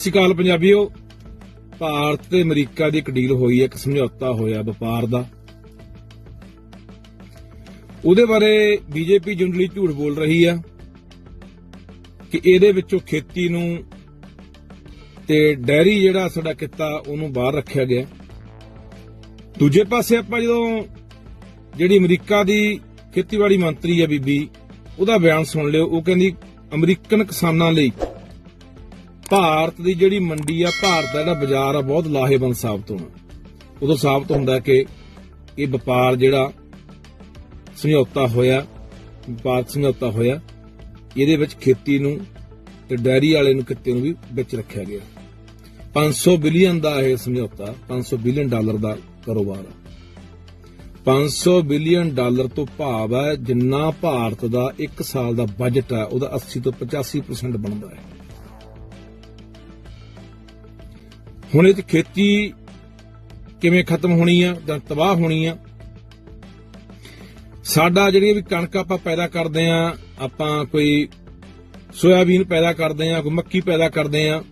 ਸਤਿ ਸ਼੍ਰੀ ਅਕਾਲ ਪੰਜਾਬੀਓ। ਭਾਰਤ ਤੇ ਅਮਰੀਕਾ ਦੀ ਇੱਕ ਡੀਲ ਹੋਈ ਹੈ, ਇੱਕ ਸਮਝੌਤਾ ਹੋਇਆ ਵਪਾਰ ਦਾ। ਉਹਦੇ ਬਾਰੇ ਬੀਜੇਪੀ ਜੁੰਡਲੀ ਝੂਠ ਬੋਲ ਰਹੀ ਆ ਕਿ ਇਹਦੇ ਵਿੱਚੋਂ ਖੇਤੀ ਨੂੰ ਤੇ ਡੈਰੀ ਜਿਹੜਾ ਸਾਡਾ ਕਿੱਤਾ, ਉਹਨੂੰ ਬਾਹਰ ਰੱਖਿਆ ਗਿਆ। ਦੂਜੇ ਪਾਸੇ ਆਪਾਂ ਜਦੋਂ ਜਿਹੜੀ ਅਮਰੀਕਾ ਦੀ ਖੇਤੀਬਾੜੀ ਮੰਤਰੀ ਆ ਬੀਬੀ, ਉਹਦਾ ਬਿਆਨ ਸੁਣ ਲਿਓ। ਉਹ ਕਹਿੰਦੀ, ਅਮਰੀਕਨ ਕਿਸਾਨਾਂ ਲਈ ਭਾਰਤ ਦੀ ਜਿਹੜੀ ਮੰਡੀ ਆ, ਭਾਰਤ ਦਾ ਜਿਹੜਾ ਬਾਜ਼ਾਰ ਆ, ਬਹੁਤ ਲਾਹੇਵੰਦ ਸਾਬਤ ਹੋਣਾ। ਉਦੋਂ ਸਾਬਤ ਹੁੰਦਾ ਕਿ ਇਹ ਵਪਾਰ ਜਿਹੜਾ ਸਮਝੌਤਾ ਹੋਇਆ ਵਪਾਰ ਸਮਝੌਤਾ ਹੋਇਆ, ਇਹਦੇ ਵਿੱਚ ਖੇਤੀ ਨੂੰ ਤੇ ਡੈਰੀ ਵਾਲੇ ਨੂੰ, ਕਿੱਤੇ ਨੂੰ ਵੀ ਵਿੱਚ ਰੱਖਿਆ ਗਿਆ। 500 ਬਿਲੀਅਨ ਦਾ ਇਹ ਸਮਝੌਤਾ 500 ਬਿਲੀਅਨ ਡਾਲਰ ਦਾ ਕਾਰੋਬਾਰ ਆ। 500 ਬਿਲੀਅਨ ਡਾਲਰ ਤੋਂ ਭਾਵ ਹੈ ਜਿੰਨਾ ਭਾਰਤ ਦਾ 1 ਸਾਲ ਦਾ ਬਜਟ ਹੈ ਉਹਦਾ 80 ਤੋਂ 85% ਬਣਦਾ ਹੈ। ਹੁਣ ਇਹ 'ਚ ਖੇਤੀ ਕਿਵੇਂ ਖਤਮ ਹੋਣੀ ਆ ਜਾਂ ਤਬਾਹ ਹੋਣੀ ਆ? ਸਾਡਾ ਜਿਹੜੀ ਵੀ ਕਣਕ ਆਪਾਂ ਪੈਦਾ ਕਰਦੇ ਆ, ਆਪਾਂ ਕੋਈ ਸੋਇਆਬੀਨ ਪੈਦਾ ਕਰਦੇ ਆ, ਕੋਈ ਮੱਕੀ ਪੈਦਾ ਕਰਦੇ ਆ,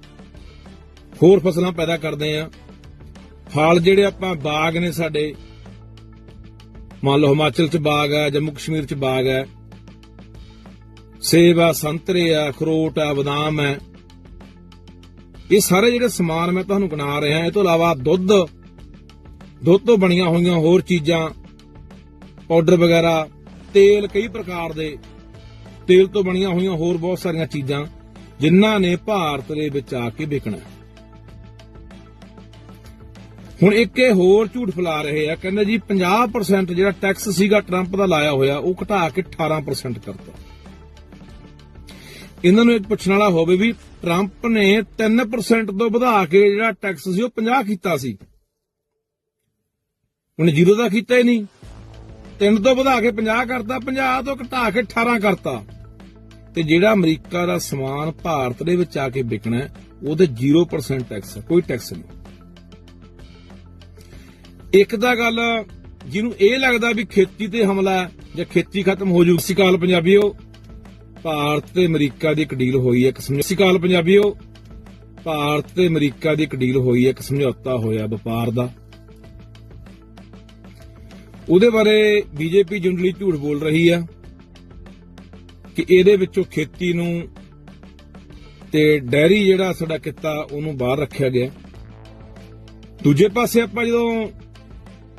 ਹੋਰ ਫਸਲਾਂ ਪੈਦਾ ਕਰਦੇ ਆ, ਫਲ ਜਿਹੜੇ ਆਪਾਂ ਬਾਗ ਨੇ ਸਾਡੇ, ਮੰਨ ਲਓ ਹਿਮਾਚਲ ਚ ਬਾਗ ਆ ਜੰਮੂ ਕਸ਼ਮੀਰ ਚ ਬਾਗ ਹੈ ਸੇਬ ਆ, ਸੰਤਰੇ ਆ, ਅਖਰੋਟ ਆ, ਬਦਾਮ ਹੈ ਇਹ ਸਾਰੇ ਜਿਹੜੇ ਸਮਾਨ ਮੈਂ ਤੁਹਾਨੂੰ ਗਿਣਾ ਰਿਹਾ, ਇਹ ਤੋਂ ਇਲਾਵਾ ਦੁੱਧ ਦੁੱਧ ਤੋਂ ਬਣੀਆਂ ਹੋਈਆਂ ਹੋਰ ਚੀਜ਼ਾਂ ਪਾਊਡਰ ਵਗੈਰਾ, ਤੇਲ ਕਈ ਪ੍ਰਕਾਰ ਦੇ, ਤੇਲ ਤੋਂ ਬਣੀਆਂ ਹੋਈਆਂ ਹੋਰ ਬਹੁਤ ਸਾਰੀਆਂ ਚੀਜ਼ਾਂ ਜਿਨ੍ਹਾਂ ਨੇ ਭਾਰਤ ਦੇ ਵਿੱਚ ਆ ਕੇ ਵਿਕਣਾ। ਹੁਣ ਇੱਕ ਇਹ ਹੋਰ ਝੂਠ ਫੈਲਾ ਰਹੇ ਆ, ਕਹਿੰਦੇ ਜੀ 50% ਜਿਹੜਾ ਟੈਕਸ ਸੀਗਾ ਟਰੰਪ ਦਾ ਲਾਇਆ ਹੋਇਆ, ਉਹ ਘਟਾ ਕੇ 18% ਕਰਤਾ। ਇਹਨਾਂ ਨੂੰ ਇੱਕ ਪੁੱਛਣ ਵਾਲਾ ਹੋਵੇ ਵੀ ਟਰੰਪ ਨੇ 3% ਤੋਂ ਵਧਾ ਕੇ ਜਿਹੜਾ ਟੈਕਸ ਸੀ ਉਹ 50 ਕੀਤਾ ਸੀ। ਉਹਨੇ ਜ਼ੀਰੋ ਦਾ ਕੀਤਾ ਹੀ ਨਹੀਂ। 3 ਤੋਂ ਵਧਾ ਕੇ 50 ਕਰਤਾ 50 ਤੋਂ ਘਟਾ ਕੇ 18 ਕਰਤਾ। ਤੇ ਜਿਹੜਾ ਅਮਰੀਕਾ ਦਾ ਸਮਾਨ ਭਾਰਤ ਦੇ ਵਿੱਚ ਆ ਕੇ ਵਿਕਣਾ, ਉਹਦੇ 0% ਟੈਕਸ ਕੋਈ ਟੈਕਸ ਨਹੀਂ। ਇੱਕ ਤਾਂ ਗੱਲ ਜਿਹਨੂੰ ਇਹ ਲੱਗਦਾ ਵੀ ਖੇਤੀ ਤੇ ਹਮਲਾ ਜਾਂ ਖੇਤੀ ਖਤਮ ਹੋ ਜੂ। ਸਤਿ ਸ਼੍ਰੀ ਅਕਾਲ ਪੰਜਾਬੀਓ। ਭਾਰਤ ਤੇ ਅਮਰੀਕਾ ਦੀ ਇੱਕ ਡੀਲ ਹੋਈ ਹੈ, ਇੱਕ ਸਮਝੌਤਾ। ਸਤਿ ਸ਼੍ਰੀ ਪੰਜਾਬੀਓ। ਭਾਰਤ ਤੇ ਅਮਰੀਕਾ ਦੀ ਇੱਕ ਡੀਲ ਹੋਈ ਹੈ, ਇੱਕ ਸਮਝੌਤਾ ਹੋਇਆ ਵਪਾਰ ਦਾ। ਉਹਦੇ ਬਾਰੇ ਬੀਜੇਪੀ ਜੁੰਡਲੀ ਝੂਠ ਬੋਲ ਰਹੀ ਆ ਕਿ ਇਹਦੇ ਵਿੱਚੋਂ ਖੇਤੀ ਨੂੰ ਤੇ ਡੈਰੀ ਜਿਹੜਾ ਸਾਡਾ ਕਿੱਤਾ, ਉਹਨੂੰ ਬਾਹਰ ਰੱਖਿਆ ਗਿਆ। ਦੂਜੇ ਪਾਸੇ ਆਪਾਂ ਜਦੋਂ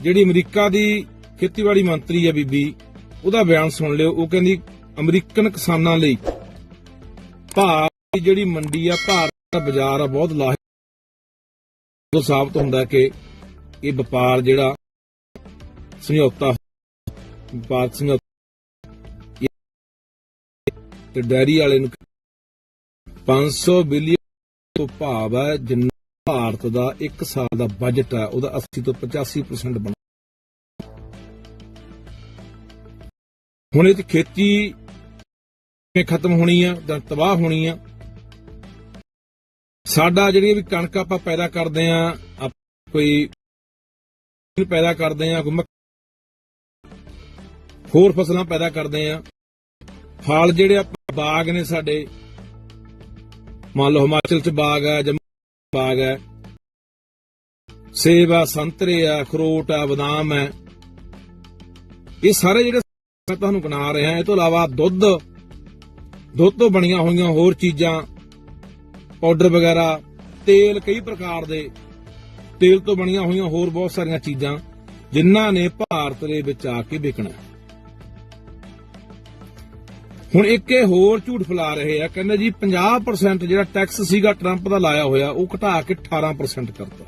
ਜਿਹੜੀ ਅਮਰੀਕਾ ਦੀ ਖੇਤੀਬਾੜੀ ਮੰਤਰੀ ਆ ਬੀਬੀ, ਉਹਦਾ ਬਿਆਨ ਸੁਣ ਲਿਓ। ਉਹ ਕਹਿੰਦੀ ਅਮਰੀਕਨ ਕਿਸਾਨਾਂ ਲਈ ਭਾਰਤ ਦੀ ਜਿਹੜੀ ਮੰਡੀ ਆ, ਭਾਰਤ ਦਾ ਬਾਜ਼ਾਰ ਆ, ਬਹੁਤ ਲਾਹੇ ਸਾਬਤ ਹੁੰਦਾ ਕਿ ਇਹ ਵਪਾਰ ਜਿਹੜਾ ਸਮਝੌਤਾ ਵਪਾਰ ਸਮਝੌਤਾ ਤੇ ਡੈਰੀ ਵਾਲੇ ਨੂੰ 500 ਬਿਲੀਅਨ ਤੋਂ ਭਾਵ ਹੈ, ਜਿੰਨਾ ਭਾਰਤ ਦਾ 1 ਸਾਲ ਦਾ ਬਜਟ ਹੈ, ਉਹਦਾ 80 ਤੋਂ 85% ਬਣ ਹੁਣ ਇਹ ਖੇਤੀ ਕਿਵੇਂ ਖਤਮ ਹੋਣੀ ਆ, ਜਾਂ ਤਬਾਹ ਹੋਣੀ ਆ। ਸਾਡਾ ਜਿਹੜੀ ਵੀ ਕਣਕ ਆਪਾਂ ਪੈਦਾ ਕਰਦੇ ਆ, ਆਪਾਂ ਕੋਈ ਪੈਦਾ ਕਰਦੇ ਆ, ਕੋਈ ਮੱਕ- ਹੋਰ ਫਸਲਾਂ ਪੈਦਾ ਕਰਦੇ ਆ। ਫਲ ਜਿਹੜੇ ਆਪਾਂ ਬਾਗ ਨੇ ਸਾਡੇ। ਮੰਨ ਲਓ ਹਿਮਾਚਲ ਚ ਬਾਗ ਹੈ ਜੰਮੂ ਬਾਗ ਹੈ ਸੇਬ ਆ, ਸੰਤਰੇ ਆ, ਅਖਰੋਟ ਆ, ਬਦਾਮ ਹੈ ਇਹ ਸਾਰੇ ਜਿਹੜੇ ਮੈਂ ਤੁਹਾਨੂੰ ਗਿਣਾ ਰਿਹਾ, ਇਹ ਤੋਂ ਇਲਾਵਾ ਦੁੱਧ ਦੁੱਧ ਤੋਂ ਬਣੀਆਂ ਹੋਈਆਂ ਹੋਰ ਚੀਜ਼ਾਂ ਪਾਊਡਰ ਵਗੈਰਾ, ਤੇਲ, ਕਈ ਪ੍ਰਕਾਰ ਦੇ ਤੇਲ ਤੋਂ ਬਣੀਆਂ ਹੋਈਆਂ ਹੋਰ ਬਹੁਤ ਸਾਰੀਆਂ ਚੀਜ਼ਾਂ ਜਿਨ੍ਹਾਂ ਨੇ ਭਾਰਤ ਦੇ ਵਿੱਚ ਆ ਕੇ ਵਿਕਣਾ ਹੁਣ ਇੱਕ ਇਹ ਹੋਰ ਝੂਠ ਫੈਲਾ ਰਹੇ ਆ, ਕਹਿੰਦੇ ਜੀ 50% ਜਿਹੜਾ ਟੈਕਸ ਸੀਗਾ ਟਰੰਪ ਦਾ ਲਾਇਆ ਹੋਇਆ, ਉਹ ਘਟਾ ਕੇ 18% ਕਰਤਾ।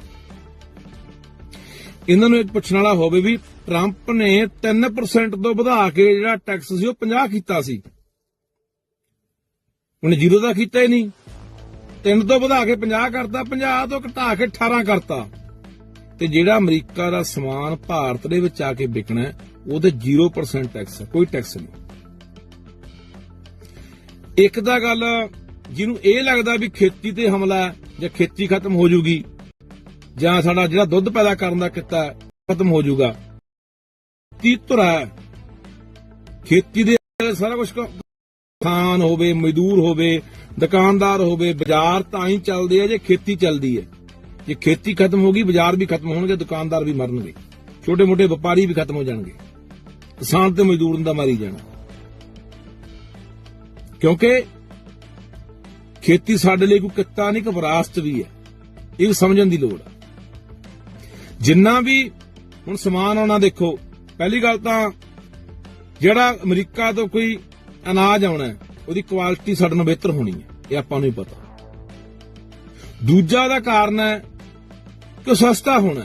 ਇਹਨਾਂ ਨੂੰ ਇੱਕ ਪੁੱਛਣ ਵਾਲਾ ਹੋਵੇ ਵੀ ਟਰੰਪ ਨੇ 3% ਤੋਂ ਵਧਾ ਕੇ ਜਿਹੜਾ ਟੈਕਸ ਸੀ, ਉਹ 50 ਕੀਤਾ ਸੀ। ਉਹਨੇ ਜ਼ੀਰੋ ਦਾ ਕੀਤਾ ਹੀ ਨਹੀਂ। ਤਿੰਨ ਤੋਂ ਵਧਾ ਕੇ 50 ਕਰਤਾ 50 ਤੋਂ ਘਟਾ ਕੇ 18 ਕਰਤਾ। ਤੇ ਜਿਹੜਾ ਅਮਰੀਕਾ ਦਾ ਸਮਾਨ ਭਾਰਤ ਦੇ ਵਿੱਚ ਆ ਕੇ ਵਿਕਣਾ ਹੈ, ਉਹਦੇ 0% ਟੈਕਸ ਕੋਈ ਟੈਕਸ ਨਹੀਂ। ਇੱਕ ਤਾਂ ਗੱਲ ਜਿਹਨੂੰ ਇਹ ਲੱਗਦਾ ਵੀ ਖੇਤੀ ਤੇ ਹਮਲਾ ਜਾਂ ਖੇਤੀ ਖਤਮ ਹੋ ਜੂਗੀ ਜਾਂ ਸਾਡਾ ਜਿਹੜਾ ਦੁੱਧ ਪੈਦਾ ਕਰਨ ਦਾ ਕਿੱਤਾ ਹੈ, ਖਤਮ ਹੋ ਜੂਗਾ। ਤੀ ਧੁਰਾ ਖੇਤੀ ਦੇ ਸਾਰਾ ਕੁਝ ਕਿਸਾਨ ਹੋਵੇ, ਮਜ਼ਦੂਰ ਹੋਵੇ, ਦੁਕਾਨਦਾਰ ਹੋਵੇ, ਬਾਜ਼ਾਰ ਤਾਂ ਹੀ ਚੱਲਦੇ ਆ ਜੇ ਖੇਤੀ ਚੱਲਦੀ ਹੈ। ਜੇ ਖੇਤੀ ਖਤਮ ਹੋ ਗਈ, ਬਾਜ਼ਾਰ ਵੀ ਖਤਮ ਹੋਣਗੇ, ਦੁਕਾਨਦਾਰ ਵੀ ਮਰਨਗੇ। ਛੋਟੇ ਮੋਟੇ ਵਪਾਰੀ ਵੀ ਖਤਮ ਹੋ ਜਾਣਗੇ। ਕਿਸਾਨ ਤੇ ਮਜ਼ਦੂਰ ਦਾ ਮਾਰੀ ਜਾਣਾ। ਕਿਉਂਕਿ ਖੇਤੀ ਸਾਡੇ ਲਈ ਕੋਈ ਕਿੱਤਾ ਨਹੀਂ ਕਿ ਵਿਰਾਸਤ ਵੀ ਹੈ। ਇਹ ਵੀ ਸਮਝਣ ਦੀ ਲੋੜ ਹੈ ਜਿੰਨਾ ਵੀ ਹੁਣ ਸਮਾਨ ਆਉਣਾ ਦੇਖੋ, ਪਹਿਲੀ ਗੱਲ ਤਾਂ ਜਿਹੜਾ ਅਮਰੀਕਾ ਤੋਂ ਕੋਈ ਅਨਾਜ ਆਉਣਾ ਉਹਦੀ ਕੁਆਲਿਟੀ ਸਾਡੇ ਨਾਲੋਂ ਬਿਹਤਰ ਹੋਣੀ ਹੈ, ਇਹ ਆਪਾਂ ਨੂੰ ਹੀ ਪਤਾ। ਦੂਜਾ ਦਾ ਕਾਰਨ ਹੈ ਕਿ ਸਸਤਾ ਹੋਣਾ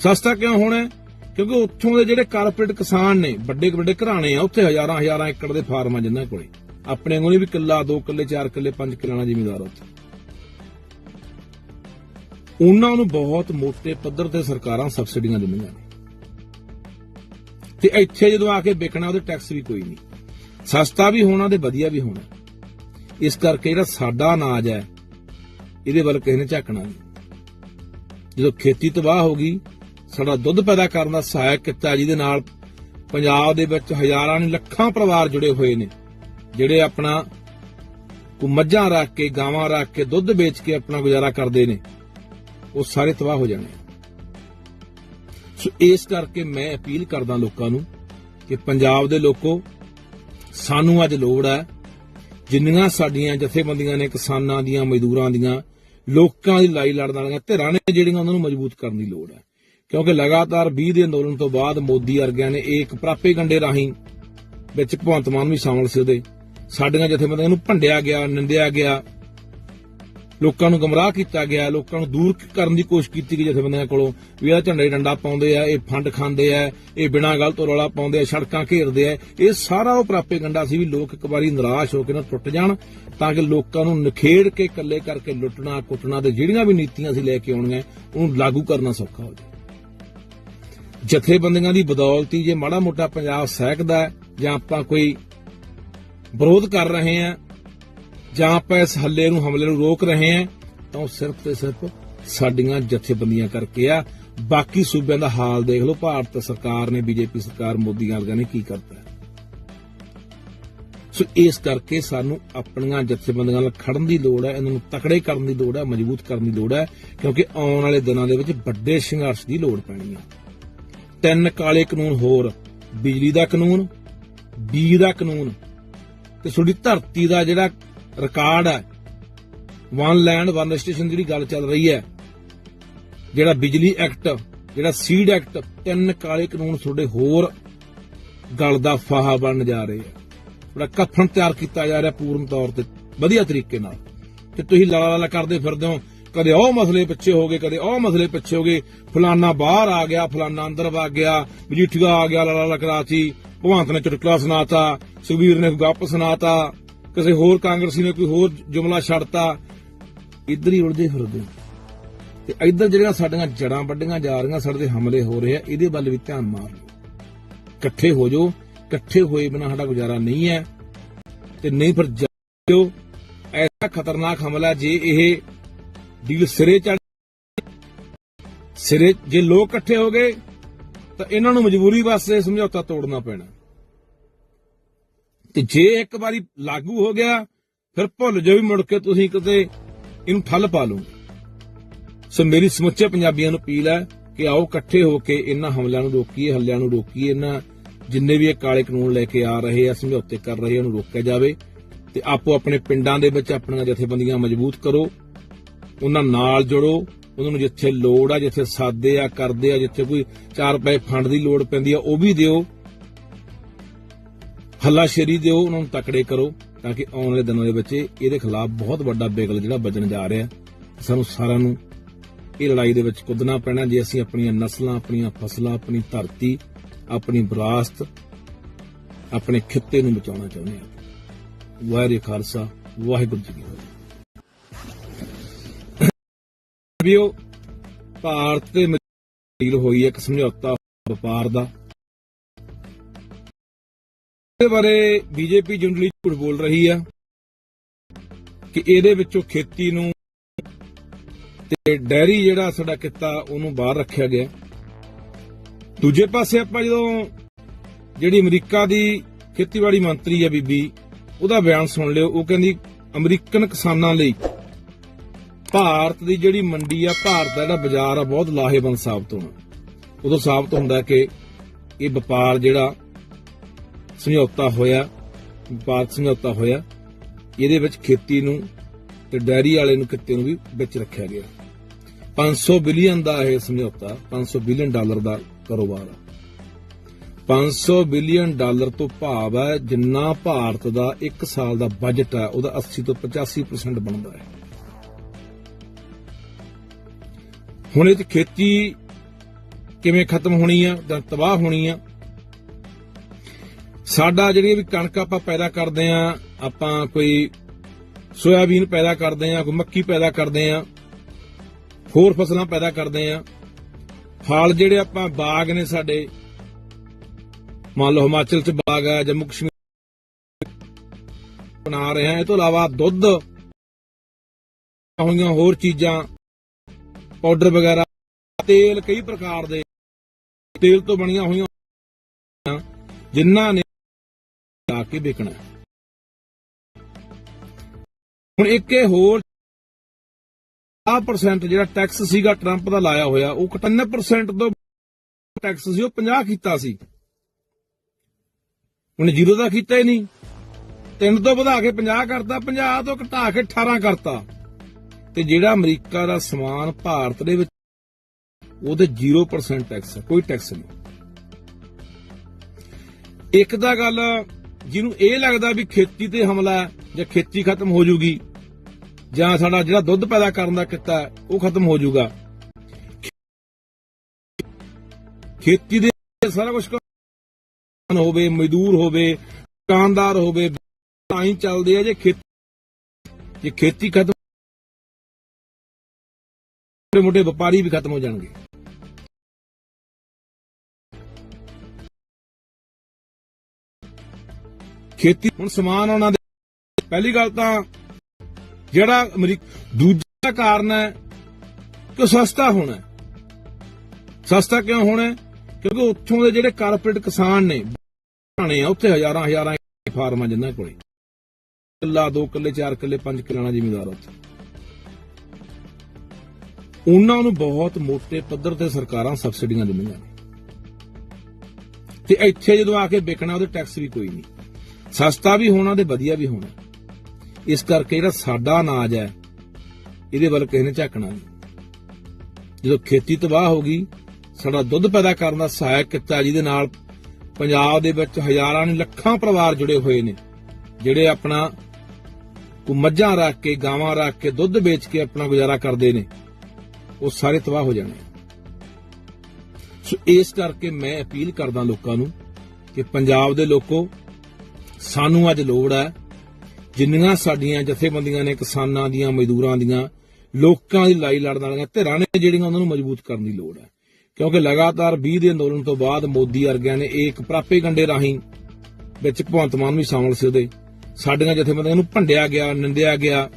ਸਸਤਾ ਕਿਉਂ ਹੋਣਾ ਹੈ? ਕਿਉਂਕਿ ਉੱਥੋਂ ਦੇ ਜਿਹੜੇ ਕਾਰਪੋਰੇਟ ਕਿਸਾਨ ਨੇ, ਵੱਡੇ ਵੱਡੇ ਘਰਾਣੇ ਆ, ਉੱਥੇ ਹਜ਼ਾਰਾਂ ਹਜ਼ਾਰਾਂ ਏਕੜ ਦੇ ਫਾਰਮ ਆ ਜਿਨ੍ਹਾਂ ਕੋਲੇ। ਆਪਣੇ ਕੋਲੇ ਵੀ ਕਿੱਲਾ 2 ਕਿੱਲੇ 4 ਕਿੱਲੇ 5 ਕਿੱਲਿਆਂ ਜਿਮੀਦਾਰ ਜ਼ਿਮੀਂਦਾਰ ਆ ਉੱਥੇ। ਉਹਨਾਂ ਨੂੰ ਬਹੁਤ ਮੋਟੇ ਪੱਧਰ ਤੇ ਸਰਕਾਰਾਂ ਸਬਸਿਡੀਆਂ ਦਿੰਦੀਆਂ ਨੇ। ਤੇ ਇੱਥੇ ਜਦੋਂ ਆ ਕੇ ਵਿਕਣਾ, ਉਹਦੇ ਟੈਕਸ ਵੀ ਕੋਈ ਨਹੀਂ। ਸਸਤਾ ਵੀ ਹੋਣਾ ਤੇ ਵਧੀਆ ਵੀ ਹੋਣਾ। ਇਸ ਕਰਕੇ ਜਿਹੜਾ ਸਾਡਾ ਅਨਾਜ ਹੈ, ਇਹਦੇ ਵੱਲ ਕਿਸੇ ਨੇ ਝਾਕਣਾ ਨਹੀਂ। ਜਦੋਂ ਖੇਤੀ ਤਬਾਹ ਹੋ ਗਈ, ਸਾਡਾ ਦੁੱਧ ਪੈਦਾ ਕਰਨ ਦਾ ਸਹਾਇਕ ਕਿੱਤਾ ਜਿਹਦੇ ਨਾਲ ਪੰਜਾਬ ਦੇ ਵਿੱਚ ਹਜ਼ਾਰਾਂ ਨਹੀਂ, ਲੱਖਾਂ ਪਰਿਵਾਰ ਜੁੜੇ ਹੋਏ ਨੇ, ਜਿਹੜੇ ਆਪਣਾ ਕੋ ਮੱਝਾਂ ਰੱਖ ਕੇ, ਗਾਵਾਂ ਰੱਖ ਕੇ, ਦੁੱਧ ਵੇਚ ਕੇ ਆਪਣਾ ਗੁਜ਼ਾਰਾ ਕਰਦੇ ਨੇ, ਉਹ ਸਾਰੇ ਤਬਾਹ ਹੋ ਜਾਣੇ ਸੋ ਇਸ ਕਰਕੇ ਮੈਂ ਅਪੀਲ ਕਰਦਾ ਲੋਕਾਂ ਨੂੰ ਕਿ ਪੰਜਾਬ ਦੇ ਲੋਕੋ ਸਾਨੂੰ ਅੱਜ ਲੋੜ ਹੈ ਜਿੰਨੀਆਂ ਸਾਡੀਆਂ ਜਥੇਬੰਦੀਆਂ ਨੇ ਕਿਸਾਨਾਂ ਦੀਆਂ, ਮਜ਼ਦੂਰਾਂ ਦੀਆਂ, ਲੋਕਾਂ ਦੀ ਲੜਾਈ ਲੜਨ ਵਾਲੀਆਂ ਧਿਰਾਂ ਨੇ ਜਿਹੜੀਆਂ ਉਹਨਾਂ ਨੂੰ ਮਜ਼ਬੂਤ ਕਰਨ ਦੀ ਲੋੜ ਹੈ। ਕਿਉਂਕਿ ਲਗਾਤਾਰ 20 ਦੇ ਅੰਦੋਲਨ ਤੋਂ ਬਾਅਦ ਮੋਦੀ ਵਰਗਿਆਂ ਨੇ ਇਹ ਇੱਕ ਪ੍ਰਾਪੇ ਗੰਡੇ ਰਾਹੀਂ ਵਿੱਚ ਭਗਵੰਤ ਮਾਨ ਵੀ ਸ਼ਾਮਲ ਸੀ ਉਹਦੇ। ਸਾਡੀਆਂ ਜਥੇਬੰਦੀਆਂ ਨੂੰ ਭੰਡਿਆ ਗਿਆ, ਨਿੰਦਿਆ ਗਿਆ। ਲੋਕਾਂ ਨੂੰ ਗਮਰਾਹ ਕੀਤਾ ਗਿਆ, ਲੋਕਾਂ ਨੂੰ ਦੂਰ ਕਰਨ ਦੀ ਕੋਸ਼ਿਸ਼ ਕੀਤੀ ਗਈ ਜਥੇਬੰਦੀਆਂ ਕੋਲੋਂ, ਵੀ ਇਹ ਝੰਡੇ ਡੰਡਾ ਪਾਉਂਦੇ ਆ, ਇਹ ਫੰਡ ਖਾਂਦੇ ਆ, ਇਹ ਬਿਨਾਂ ਗੱਲ ਤੋਂ ਰੌਲਾ ਪਾਉਂਦੇ ਆ, ਸੜਕਾਂ ਘੇਰਦੇ ਆ, ਇਹ ਸਾਰਾ ਉਹ ਪ੍ਰਾਪੇ ਗੰਡਾ ਸੀ ਵੀ ਲੋਕ ਇੱਕ ਵਾਰੀ ਨਿਰਾਸ਼ ਹੋ ਕੇ ਨਾ ਟੁੱਟ ਜਾਣ, ਤਾਂ ਕਿ ਲੋਕਾਂ ਨੂੰ ਨਖੇੜ ਕੇ ਇਕੱਲੇ ਕਰਕੇ ਲੁੱਟਣਾ, ਕੁੱਟਣਾ ਤੇ ਜਿਹੜੀਆਂ ਵੀ ਨੀਤੀਆਂ ਸੀ ਲੈ ਕੇ ਆਉਣੀਆਂ, ਉਹਨੂੰ ਲਾਗੂ ਕਰਨਾ ਸੌਖਾ ਹੋ ਜਾਵੇ ਜਥੇਬੰਦੀਆਂ ਦੀ ਬਦੌਲਤੀ ਜੇ ਮਾੜਾ ਮੋਟਾ ਪੰਜਾਬ ਸਹਿਕਦਾ ਜਾਂ ਆਪਾਂ ਕੋਈ ਵਿਰੋਧ ਕਰ ਰਹੇ ਹਾਂ ਜਾਂ ਆਪਾਂ ਇਸ ਹੱਲੇ ਨੂੰ, ਹਮਲੇ ਨੂੰ ਰੋਕ ਰਹੇ ਹਾਂ, ਤਾਂ ਉਹ ਸਿਰਫ ਤੇ ਸਿਰਫ ਸਾਡੀਆਂ ਜਥੇਬੰਦੀਆਂ ਕਰਕੇ ਆ। ਬਾਕੀ ਸੂਬਿਆਂ ਦਾ ਹਾਲ ਦੇਖ ਲਓ, ਭਾਰਤ ਸਰਕਾਰ ਨੇ, ਬੀਜੇਪੀ ਸਰਕਾਰ ਮੋਦੀ ਵਾਲਿਆਂ ਨੇ ਕੀ ਕਰਤਾ। ਸੋ ਇਸ ਕਰਕੇ ਸਾਨੂੰ ਆਪਣੀਆਂ ਜਥੇਬੰਦੀਆਂ ਨਾਲ ਖੜਨ ਦੀ ਲੋੜ ਹੈ, ਇਹਨਾਂ ਨੂੰ ਤਕੜੇ ਕਰਨ ਦੀ ਲੋੜ ਹੈ, ਮਜ਼ਬੂਤ ਕਰਨ ਦੀ ਲੋੜ ਹੈ, ਕਿਉਂਕਿ ਆਉਣ ਵਾਲੇ ਦਿਨਾਂ ਦੇ ਵਿੱਚ ਵੱਡੇ ਸੰਘਰਸ਼ ਦੀ ਲੋੜ ਪੈਣੀ ਹੈ। ਤਿੰਨ ਕਾਲੇ ਕਾਨੂੰਨ ਹੋਰ, ਬਿਜਲੀ ਦਾ ਕਾਨੂੰਨ ਬੀ ਦਾ ਕਾਨੂੰਨ, ਤੇ ਤੁਹਾਡੀ ਧਰਤੀ ਦਾ ਜਿਹੜਾ ਰਿਕਾਰਡ ਹੈ। ਵਨ ਲੈਂਡ ਵਨ ਰਜਿਸਟ੍ਰੇਸ਼ਨ ਜਿਹੜੀ ਗੱਲ ਚੱਲ ਰਹੀ ਹੈ, ਜਿਹੜਾ ਬਿਜਲੀ ਐਕਟ, ਜਿਹੜਾ ਸੀਡ ਐਕਟ, ਤਿੰਨ ਕਾਲੇ ਕਾਨੂੰਨ ਤੁਹਾਡੇ ਹੋਰ ਗਲ ਦਾ ਫਾਹਾ ਬਣਨ ਜਾ ਰਹੇ ਆ ਬੜਾ ਕਫਨ ਤਿਆਰ ਕੀਤਾ ਜਾ ਰਿਹਾ ਪੂਰਨ ਤੌਰ ਤੇ, ਵਧੀਆ ਤਰੀਕੇ ਨਾਲ। ਤੇ ਤੁਸੀਂ ਲਾਲਾ ਲਾਲਾ ਕਰਦੇ ਫਿਰਦੇ ਹੋ, ਕਦੇ ਉਹ ਮਸਲੇ ਪਿੱਛੇ ਹੋ ਗਏ, ਕਦੇ ਉਹ ਮਸਲੇ ਪਿੱਛੇ ਹੋ ਗਏ। ਫਲਾਨਾ ਬਾਹਰ ਆ ਗਿਆ, ਫਲਾਨਾ ਅੰਦਰ ਵਗ ਗਿਆ, ਮਜੀਠੀਆ ਆ ਗਿਆ, ਲਾਲਾ ਲਾਲਾ ਕਰਾਤੀ ਭਗਵੰਤ ਨੇ ਚੁਟਕਲਾ ਸੁਣਾਤਾ, ਸੁਖਬੀਰ ਨੇ ਗੱਪ ਸੁਣਾਤਾ। ਕਿਸੇ ਹੋਰ ਕਾਂਗਰਸੀ ਨੇ ਕੋਈ ਹੋਰ ਜੁਮਲਾ ਛੱਡਤਾ, ਇੱਧਰ ਹੀ ਉਲਝੇ ਫਿਰਦੇ ਤੇ ਇੱਧਰ ਜਿਹੜੀਆਂ ਸਾਡੀਆਂ ਜੜਾਂ ਵੱਡੀਆਂ ਜਾ ਰਹੀਆਂ, ਸਾਡੇ ਤੇ ਹਮਲੇ ਹੋ ਰਹੇ ਆ, ਇਹਦੇ ਵੱਲ ਵੀ ਧਿਆਨ ਮਾਰ ਲਓ। ਇਕੱਠੇ ਹੋ ਜਾਓ, ਇਕੱਠੇ ਹੋਏ ਬਿਨਾਂ ਸਾਡਾ ਗੁਜ਼ਾਰਾ ਨਹੀਂ ਹੈ। ਤੇ ਨਹੀਂ ਫਿਰ ਜਾਓ ਐਸਾ ਖਤਰਨਾਕ ਹਮਲਾ ਜੇ ਇਹ ਡੀਲ ਸਿਰੇ ਚੜ ਸਿਰੇ, ਜੇ ਲੋਕ ਇਕੱਠੇ ਹੋ ਗਏ, ਤਾਂ ਇਹਨਾਂ ਨੂੰ ਮਜਬੂਰੀ ਵਾਸਤੇ ਸਮਝੌਤਾ ਤੋੜਨਾ ਪੈਣਾ। ਤੇ ਜੇ ਇੱਕ ਵਾਰੀ ਲਾਗੂ ਹੋ ਗਿਆ, ਫਿਰ ਭੁੱਲ ਜਾਓ ਵੀ ਮੁੜ ਕੇ ਤੁਸੀਂ ਕਿਤੇ ਇਹਨੂੰ ਠੱਲ ਪਾ ਲਓ। ਸੋ ਮੇਰੀ ਸਮੁੱਚੇ ਪੰਜਾਬੀਆਂ ਨੂੰ ਅਪੀਲ ਹੈ ਕਿ ਆਓ ਇਕੱਠੇ ਹੋ ਕੇ ਇਹਨਾਂ ਹਮਲਿਆਂ ਨੂੰ ਰੋਕੀਏ, ਹੱਲਿਆਂ ਨੂੰ ਰੋਕੀਏ, ਇਹਨਾਂ ਜਿੰਨੇ ਵੀ ਇਹ ਕਾਲੇ ਕਾਨੂੰਨ ਲੈ ਕੇ ਆ ਰਹੇ ਆ, ਸਮਝੌਤੇ ਕਰ ਰਹੇ ਆ, ਉਹਨੂੰ ਰੋਕਿਆ ਜਾਵੇ ਤੇ ਆਪੋ ਆਪਣੇ ਪਿੰਡਾਂ ਦੇ ਵਿੱਚ ਆਪਣੀਆਂ ਜਥੇਬੰਦੀਆਂ ਮਜ਼ਬੂਤ ਕਰੋ, ਉਹਨਾਂ ਨਾਲ ਜੁੜੋ, ਉਹਨਾਂ ਨੂੰ ਜਿੱਥੇ ਲੋੜ ਆ, ਜਿੱਥੇ ਸਾਦੇ ਆ, ਕਰਦੇ ਆ, ਜਿੱਥੇ ਕੋਈ ਚਾਰ ਰੁਪਏ ਫੰਡ ਦੀ ਲੋੜ ਪੈਂਦੀ ਆ, ਉਹ ਵੀ ਦਿਓ। ਹੱਲਾਸ਼ੇਰੀ ਦਿਓ, ਉਹਨਾਂ ਨੂੰ ਤਕੜੇ ਕਰੋ ਤਾਂ ਕਿ ਆਉਣ ਵਾਲੇ ਦਿਨਾਂ ਦੇ ਵਿੱਚ ਇਹਦੇ ਖਿਲਾਫ ਬਹੁਤ ਵੱਡਾ ਬਿਗਲ ਜਿਹੜਾ ਵੱਜਣ ਜਾ ਰਿਹਾ ਸਾਨੂੰ ਸਾਰਿਆਂ ਨੂੰ ਇਹ ਲੜਾਈ ਦੇ ਵਿੱਚ ਕੁੱਦਣਾ ਪੈਣਾ ਜੇ ਅਸੀਂ ਆਪਣੀਆਂ ਨਸਲਾਂ, ਆਪਣੀਆਂ ਫਸਲਾਂ, ਆਪਣੀ ਧਰਤੀ, ਆਪਣੀ ਵਿਰਾਸਤ, ਆਪਣੇ ਖਿੱਤੇ ਨੂੰ ਬਚਾਉਣਾ ਚਾਹੁੰਦੇ ਹਾਂ। ਵਾਹਿਗੁਰੂ ਖਾਲਸਾ, ਵਾਹਿਗੁਰੂ ਜੀ ਕੀ ਫਤਿਹ। ਵੀਓ ਭਾਰਤ ਤੇ ਮੀਲ ਹੋਈ ਹੈ ਇੱਕ ਸਮਝੌਤਾ ਵਪਾਰ ਦਾ। ਇਹਦੇ ਬਾਰੇ ਬੀਜੇਪੀ ਜੁੰਡਲੀ ਝੂਠ ਬੋਲ ਰਹੀ ਆ ਕਿ ਇਹਦੇ ਵਿੱਚੋਂ ਖੇਤੀ ਨੂੰ ਤੇ ਡੈਰੀ ਜਿਹੜਾ ਸਾਡਾ ਕਿੱਤਾ, ਉਹਨੂੰ ਬਾਹਰ ਰੱਖਿਆ ਗਿਆ। ਦੂਜੇ ਪਾਸੇ ਆਪਾਂ ਜਦੋਂ ਜਿਹੜੀ ਅਮਰੀਕਾ ਦੀ ਖੇਤੀਬਾੜੀ ਮੰਤਰੀ ਆ ਬੀਬੀ, ਉਹਦਾ ਬਿਆਨ ਸੁਣ ਲਿਓ। ਉਹ ਕਹਿੰਦੀ, ਅਮਰੀਕਨ ਕਿਸਾਨਾਂ ਲਈ ਭਾਰਤ ਦੀ ਜਿਹੜੀ ਮੰਡੀ ਆ, ਭਾਰਤ ਦਾ ਜਿਹੜਾ ਬਾਜ਼ਾਰ ਆ, ਬਹੁਤ ਲਾਹੇਵੰਦ ਸਾਬਤ ਹੋਣਾ। ਉਦੋਂ ਸਾਬਤ ਹੁੰਦਾ ਕਿ ਇਹ ਵਪਾਰ ਜਿਹੜਾ ਸਮਝੌਤਾ ਹੋਇਆ ਵਪਾਰ ਸਮਝੌਤਾ ਹੋਇਆ, ਇਹਦੇ ਵਿੱਚ ਖੇਤੀ ਨੂੰ ਤੇ ਡੈਰੀ ਵਾਲੇ ਨੂੰ, ਕਿੱਤੇ ਨੂੰ ਵੀ ਵਿੱਚ ਰੱਖਿਆ ਗਿਆ। 500 ਬਿਲੀਅਨ ਦਾ ਇਹ ਸਮਝੌਤਾ 500 ਬਿਲੀਅਨ ਡਾਲਰ ਦਾ ਕਾਰੋਬਾਰ ਆ। 500 ਬਿਲੀਅਨ ਡਾਲਰ ਤੋਂ ਭਾਵ ਹੈ, ਜਿੰਨਾ ਭਾਰਤ ਦਾ 1 ਸਾਲ ਦਾ ਬਜਟ ਹੈ, ਉਹਦਾ 80 ਤੋਂ 85% ਬਣਦਾ ਹੈ। ਹੁਣ ਇਹ 'ਚ ਖੇਤੀ ਕਿਵੇਂ ਖਤਮ ਹੋਣੀ ਆ ਜਾਂ ਤਬਾਹ ਹੋਣੀ ਆ ਸਾਡਾ ਜਿਹੜੀ ਵੀ ਕਣਕ ਆਪਾਂ ਪੈਦਾ ਕਰਦੇ ਆ ਆਪਾਂ ਕੋਈ ਸੋਇਆਬੀਨ ਪੈਦਾ ਕਰਦੇ ਆ ਕੋਈ ਮੱਕੀ ਪੈਦਾ ਕਰਦੇ ਆ ਹੋਰ ਫਸਲਾਂ ਪੈਦਾ ਕਰਦੇ ਆ ਫਲ ਜਿਹੜੇ ਆਪਾਂ ਬਾਗ ਨੇ ਸਾਡੇ, ਮੰਨ ਲਓ ਹਿਮਾਚਲ ਚ ਬਾਗ ਹੈ ਜੰਮੂ ਕਸ਼ਮੀਰ ਬਣਾ ਰਹੇ ਆ ਇਹ ਤੋਂ ਇਲਾਵਾ ਦੁੱਧ ਹੋਈਆਂ ਹੋਰ ਚੀਜ਼ਾਂ, ਪਾਊਡਰ ਵਗੈਰਾ, ਤੇਲ ਕਈ ਪ੍ਰਕਾਰ ਦੇ ਤੇਲ ਤੋਂ ਬਣੀਆਂ ਹੋਈਆਂ, ਜਿਨ੍ਹਾਂ ਨੇ ਲਾ ਕੇ ਵੇਚਣਾ ਹੁਣ ਇੱਕ ਇਹ ਹੋਰ 50% ਜਿਹੜਾ ਟੈਕਸ ਸੀਗਾ ਟਰੰਪ ਦਾ ਲਾਇਆ ਹੋਇਆ, ਉਹ 91% ਤੋਂ ਟੈਕਸ ਸੀ, ਉਹ 50 ਕੀਤਾ ਸੀ। ਉਹਨੇ ਜ਼ੀਰੋ ਦਾ ਕੀਤਾ ਹੀ ਨਹੀਂ। ਤਿੰਨ ਤੋਂ ਵਧਾ ਕੇ 50 ਕਰਤਾ 50 ਤੋਂ ਘਟਾ ਕੇ 18 ਕਰਤਾ। ਤੇ ਜਿਹੜਾ ਅਮਰੀਕਾ ਦਾ ਸਮਾਨ ਭਾਰਤ ਦੇ ਵਿੱਚ, ਉਹਦੇ 0% ਟੈਕਸ ਕੋਈ ਟੈਕਸ ਨਹੀਂ। ਇੱਕ ਤਾਂ ਗੱਲ ਜਿਹਨੂੰ ਇਹ ਲੱਗਦਾ ਵੀ ਖੇਤੀ ਤੇ ਹਮਲਾ ਜਾਂ ਖੇਤੀ ਖਤਮ ਹੋ ਜੂਗੀ ਜਾਂ ਸਾਡਾ ਜਿਹੜਾ ਦੁੱਧ ਪੈਦਾ ਕਰਨ ਦਾ ਕਿੱਤਾ ਉਹ ਖਤਮ ਹੋ ਜਾਊਗਾ ਖੇਤੀ ਦੇ ਸਾਰਾ ਕੁਝ ਹੋਵੇ, ਮਜ਼ਦੂਰ ਹੋਵੇ, ਦੁਕਾਨਦਾਰ ਹੋਵੇ, ਤਾਂ ਹੀ ਚੱਲਦੇ ਆ ਜੇ ਖੇਤੀ ਜੇ ਖੇਤੀ ਖਤਮ ਛੋਟੇ ਮੋਟੇ ਵਪਾਰੀ ਵੀ ਖਤਮ ਹੋ ਜਾਣਗੇ। ਖੇਤੀ ਹੁਣ ਸਮਾਨ ਉਹਨਾਂ ਦੇ ਪਹਿਲੀ ਗੱਲ ਤਾਂ ਜਿਹੜਾ ਅਮਰੀਕ ਦੂਜਾ ਕਾਰਨ ਹੈ ਕਿ ਸਸਤਾ ਹੋਣਾ ਸਸਤਾ ਕਿਉਂ ਹੋਣਾ ਕਿਉਂਕਿ ਉੱਥੋਂ ਦੇ ਜਿਹੜੇ ਕਾਰਪੋਰੇਟ ਕਿਸਾਨ ਨੇ ਬਣਾਣੇ ਆ, ਉੱਥੇ ਹਜ਼ਾਰਾਂ ਹਜ਼ਾਰਾਂ ਫਾਰਮਾਂ ਜਿੰਨਾਂ ਕੋਲੇ। ਕਿੱਲਾ 2 ਕਿੱਲੇ 4 ਕਿੱਲੇ 5 ਕਿੱਲਾ ਜ਼ਿਮੀਦਾਰ ਉੱਥੇ। ਉਹਨਾਂ ਨੂੰ ਬਹੁਤ ਮੋਟੇ ਪੱਧਰ ਤੇ ਸਰਕਾਰਾਂ ਸਬਸਿਡੀਆਂ ਦਿੰਦੀਆਂ ਨੇ। ਤੇ ਇੱਥੇ ਜਦੋਂ ਆ ਕੇ ਵੇਖਣਾ ਉਹਦੇ ਟੈਕਸ ਵੀ ਕੋਈ ਨਹੀਂ। ਸਸਤਾ ਵੀ ਹੋਣਾ ਤੇ ਵਧੀਆ ਵੀ ਹੋਣਾ। ਇਸ ਕਰਕੇ ਜਿਹੜਾ ਸਾਡਾ ਅਨਾਜ ਹੈ, ਇਹਦੇ ਵੱਲ ਕਿਸੇ ਨੇ ਝਾਕਣਾ ਨਹੀਂ। ਜਦੋਂ ਖੇਤੀ ਤਬਾਹ ਹੋ ਗਈ, ਸਾਡਾ ਦੁੱਧ ਪੈਦਾ ਕਰਨ ਦਾ ਸਹਾਇਕ ਕਿੱਤਾ ਜਿਹਦੇ ਨਾਲ ਪੰਜਾਬ ਦੇ ਵਿੱਚ ਹਜ਼ਾਰਾਂ ਨਹੀਂ, ਲੱਖਾਂ ਪਰਿਵਾਰ ਜੁੜੇ ਹੋਏ ਨੇ, ਜਿਹੜੇ ਆਪਣਾ ਕੋ ਮੱਝਾਂ ਰੱਖ ਕੇ, ਗਾਵਾਂ ਰੱਖ ਕੇ, ਦੁੱਧ ਵੇਚ ਕੇ ਆਪਣਾ ਗੁਜ਼ਾਰਾ ਕਰਦੇ ਨੇ, ਉਹ ਸਾਰੇ ਤਬਾਹ ਹੋ ਜਾਣੇ ਸੋ ਇਸ ਕਰਕੇ ਮੈਂ ਅਪੀਲ ਕਰਦਾ ਲੋਕਾਂ ਨੂੰ ਕਿ ਪੰਜਾਬ ਦੇ ਲੋਕੋ ਸਾਨੂੰ ਅੱਜ ਲੋੜ ਹੈ ਜਿੰਨੀਆਂ ਸਾਡੀਆਂ ਜਥੇਬੰਦੀਆਂ ਨੇ ਕਿਸਾਨਾਂ ਦੀਆਂ, ਮਜ਼ਦੂਰਾਂ ਦੀਆਂ, ਲੋਕਾਂ ਦੀ ਲੜਾਈ ਲੜਨ ਵਾਲੀਆਂ ਧਿਰਾਂ ਨੇ ਜਿਹੜੀਆਂ ਉਹਨਾਂ ਨੂੰ ਮਜ਼ਬੂਤ ਕਰਨ ਦੀ ਲੋੜ ਹੈ। ਕਿਉਂਕਿ ਲਗਾਤਾਰ 20 ਦੇ ਅੰਦੋਲਨ ਤੋਂ ਬਾਅਦ ਮੋਦੀ ਵਰਗਿਆਂ ਨੇ ਇਹ ਇੱਕ ਪ੍ਰਾਪੇ ਗੰਡੇ ਰਾਹੀਂ ਵਿੱਚ ਭਗਵੰਤ ਮਾਨ ਵੀ ਸ਼ਾਮਲ ਸੀ ਉਹਦੇ। ਸਾਡੀਆਂ ਜਥੇਬੰਦੀਆਂ ਨੂੰ ਭੰਡਿਆ ਗਿਆ, ਨਿੰਦਿਆ ਗਿਆ।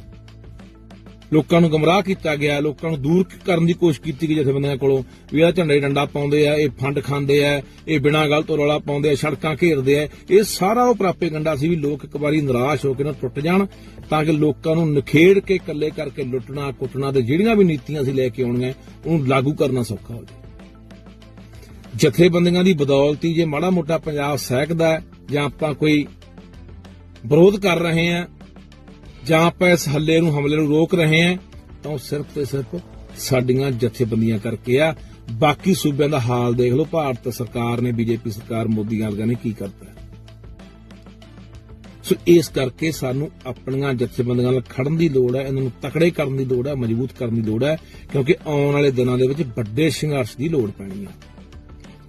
ਲੋਕਾਂ ਨੂੰ ਗਮਰਾਹ ਕੀਤਾ ਗਿਆ, ਲੋਕਾਂ ਨੂੰ ਦੂਰ ਕਰਨ ਦੀ ਕੋਸ਼ਿਸ਼ ਕੀਤੀ ਗਈ ਜਥੇਬੰਦੀਆਂ ਕੋਲੋਂ, ਵੀ ਇਹ ਝੰਡੇ ਡੰਡਾ ਪਾਉਂਦੇ ਆ, ਇਹ ਫੰਡ ਖਾਂਦੇ ਆ, ਇਹ ਬਿਨਾਂ ਗੱਲ ਤੋਂ ਰੌਲਾ ਪਾਉਂਦੇ ਆ, ਸੜਕਾਂ ਘੇਰਦੇ ਆ, ਇਹ ਸਾਰਾ ਉਹ ਪ੍ਰਾਪੇ ਗੰਡਾ ਸੀ ਵੀ ਲੋਕ ਇੱਕ ਵਾਰੀ ਨਿਰਾਸ਼ ਹੋ ਕੇ ਨਾ ਟੁੱਟ ਜਾਣ, ਤਾਂ ਕਿ ਲੋਕਾਂ ਨੂੰ ਨਖੇੜ ਕੇ ਇਕੱਲੇ ਕਰਕੇ ਲੁੱਟਣਾ, ਕੁੱਟਣਾ ਤੇ ਜਿਹੜੀਆਂ ਵੀ ਨੀਤੀਆਂ ਸੀ ਲੈ ਕੇ ਆਉਣੀਆਂ, ਉਹਨੂੰ ਲਾਗੂ ਕਰਨਾ ਸੌਖਾ ਹੋ ਜਾਵੇ। ਜਥੇਬੰਦੀਆਂ ਦੀ ਬਦੌਲਤੀ ਜੇ ਮਾੜਾ ਮੋਟਾ ਪੰਜਾਬ ਸਹਿਕਦਾ ਹੈ ਜਾਂ ਆਪਾਂ ਕੋਈ ਵਿਰੋਧ ਕਰ ਰਹੇ ਹਾਂ ਜਾਂ ਆਪਾਂ ਇਸ ਹੱਲੇ ਨੂੰ ਹਮਲੇ ਨੂੰ ਰੋਕ ਰਹੇ ਹਾਂ, ਤਾਂ ਉਹ ਸਿਰਫ ਤੇ ਸਿਰਫ ਸਾਡੀਆਂ ਜਥੇਬੰਦੀਆਂ ਕਰਕੇ ਆ। ਬਾਕੀ ਸੂਬਿਆਂ ਦਾ ਹਾਲ ਦੇਖ ਲਓ, ਭਾਰਤ ਸਰਕਾਰ ਨੇ, ਬੀਜੇਪੀ ਸਰਕਾਰ ਮੋਦੀ ਵਰਗਾ ਨੇ ਕੀ ਕਰਤਾ। ਸੋ ਇਸ ਕਰਕੇ ਸਾਨੂੰ ਆਪਣੀਆਂ ਜਥੇਬੰਦੀਆਂ ਨਾਲ ਖੜਨ ਦੀ ਲੋੜ ਹੈ, ਇਹਨਾਂ ਨੂੰ ਤਕੜੇ ਕਰਨ ਦੀ ਲੋੜ ਹੈ, ਮਜ਼ਬੂਤ ਕਰਨ ਦੀ ਲੋੜ ਹੈ, ਕਿਉਂਕਿ ਆਉਣ ਵਾਲੇ ਦਿਨਾਂ ਦੇ ਵਿੱਚ ਵੱਡੇ ਸੰਘਰਸ਼ ਦੀ ਲੋੜ ਪੈਣੀ ਹੈ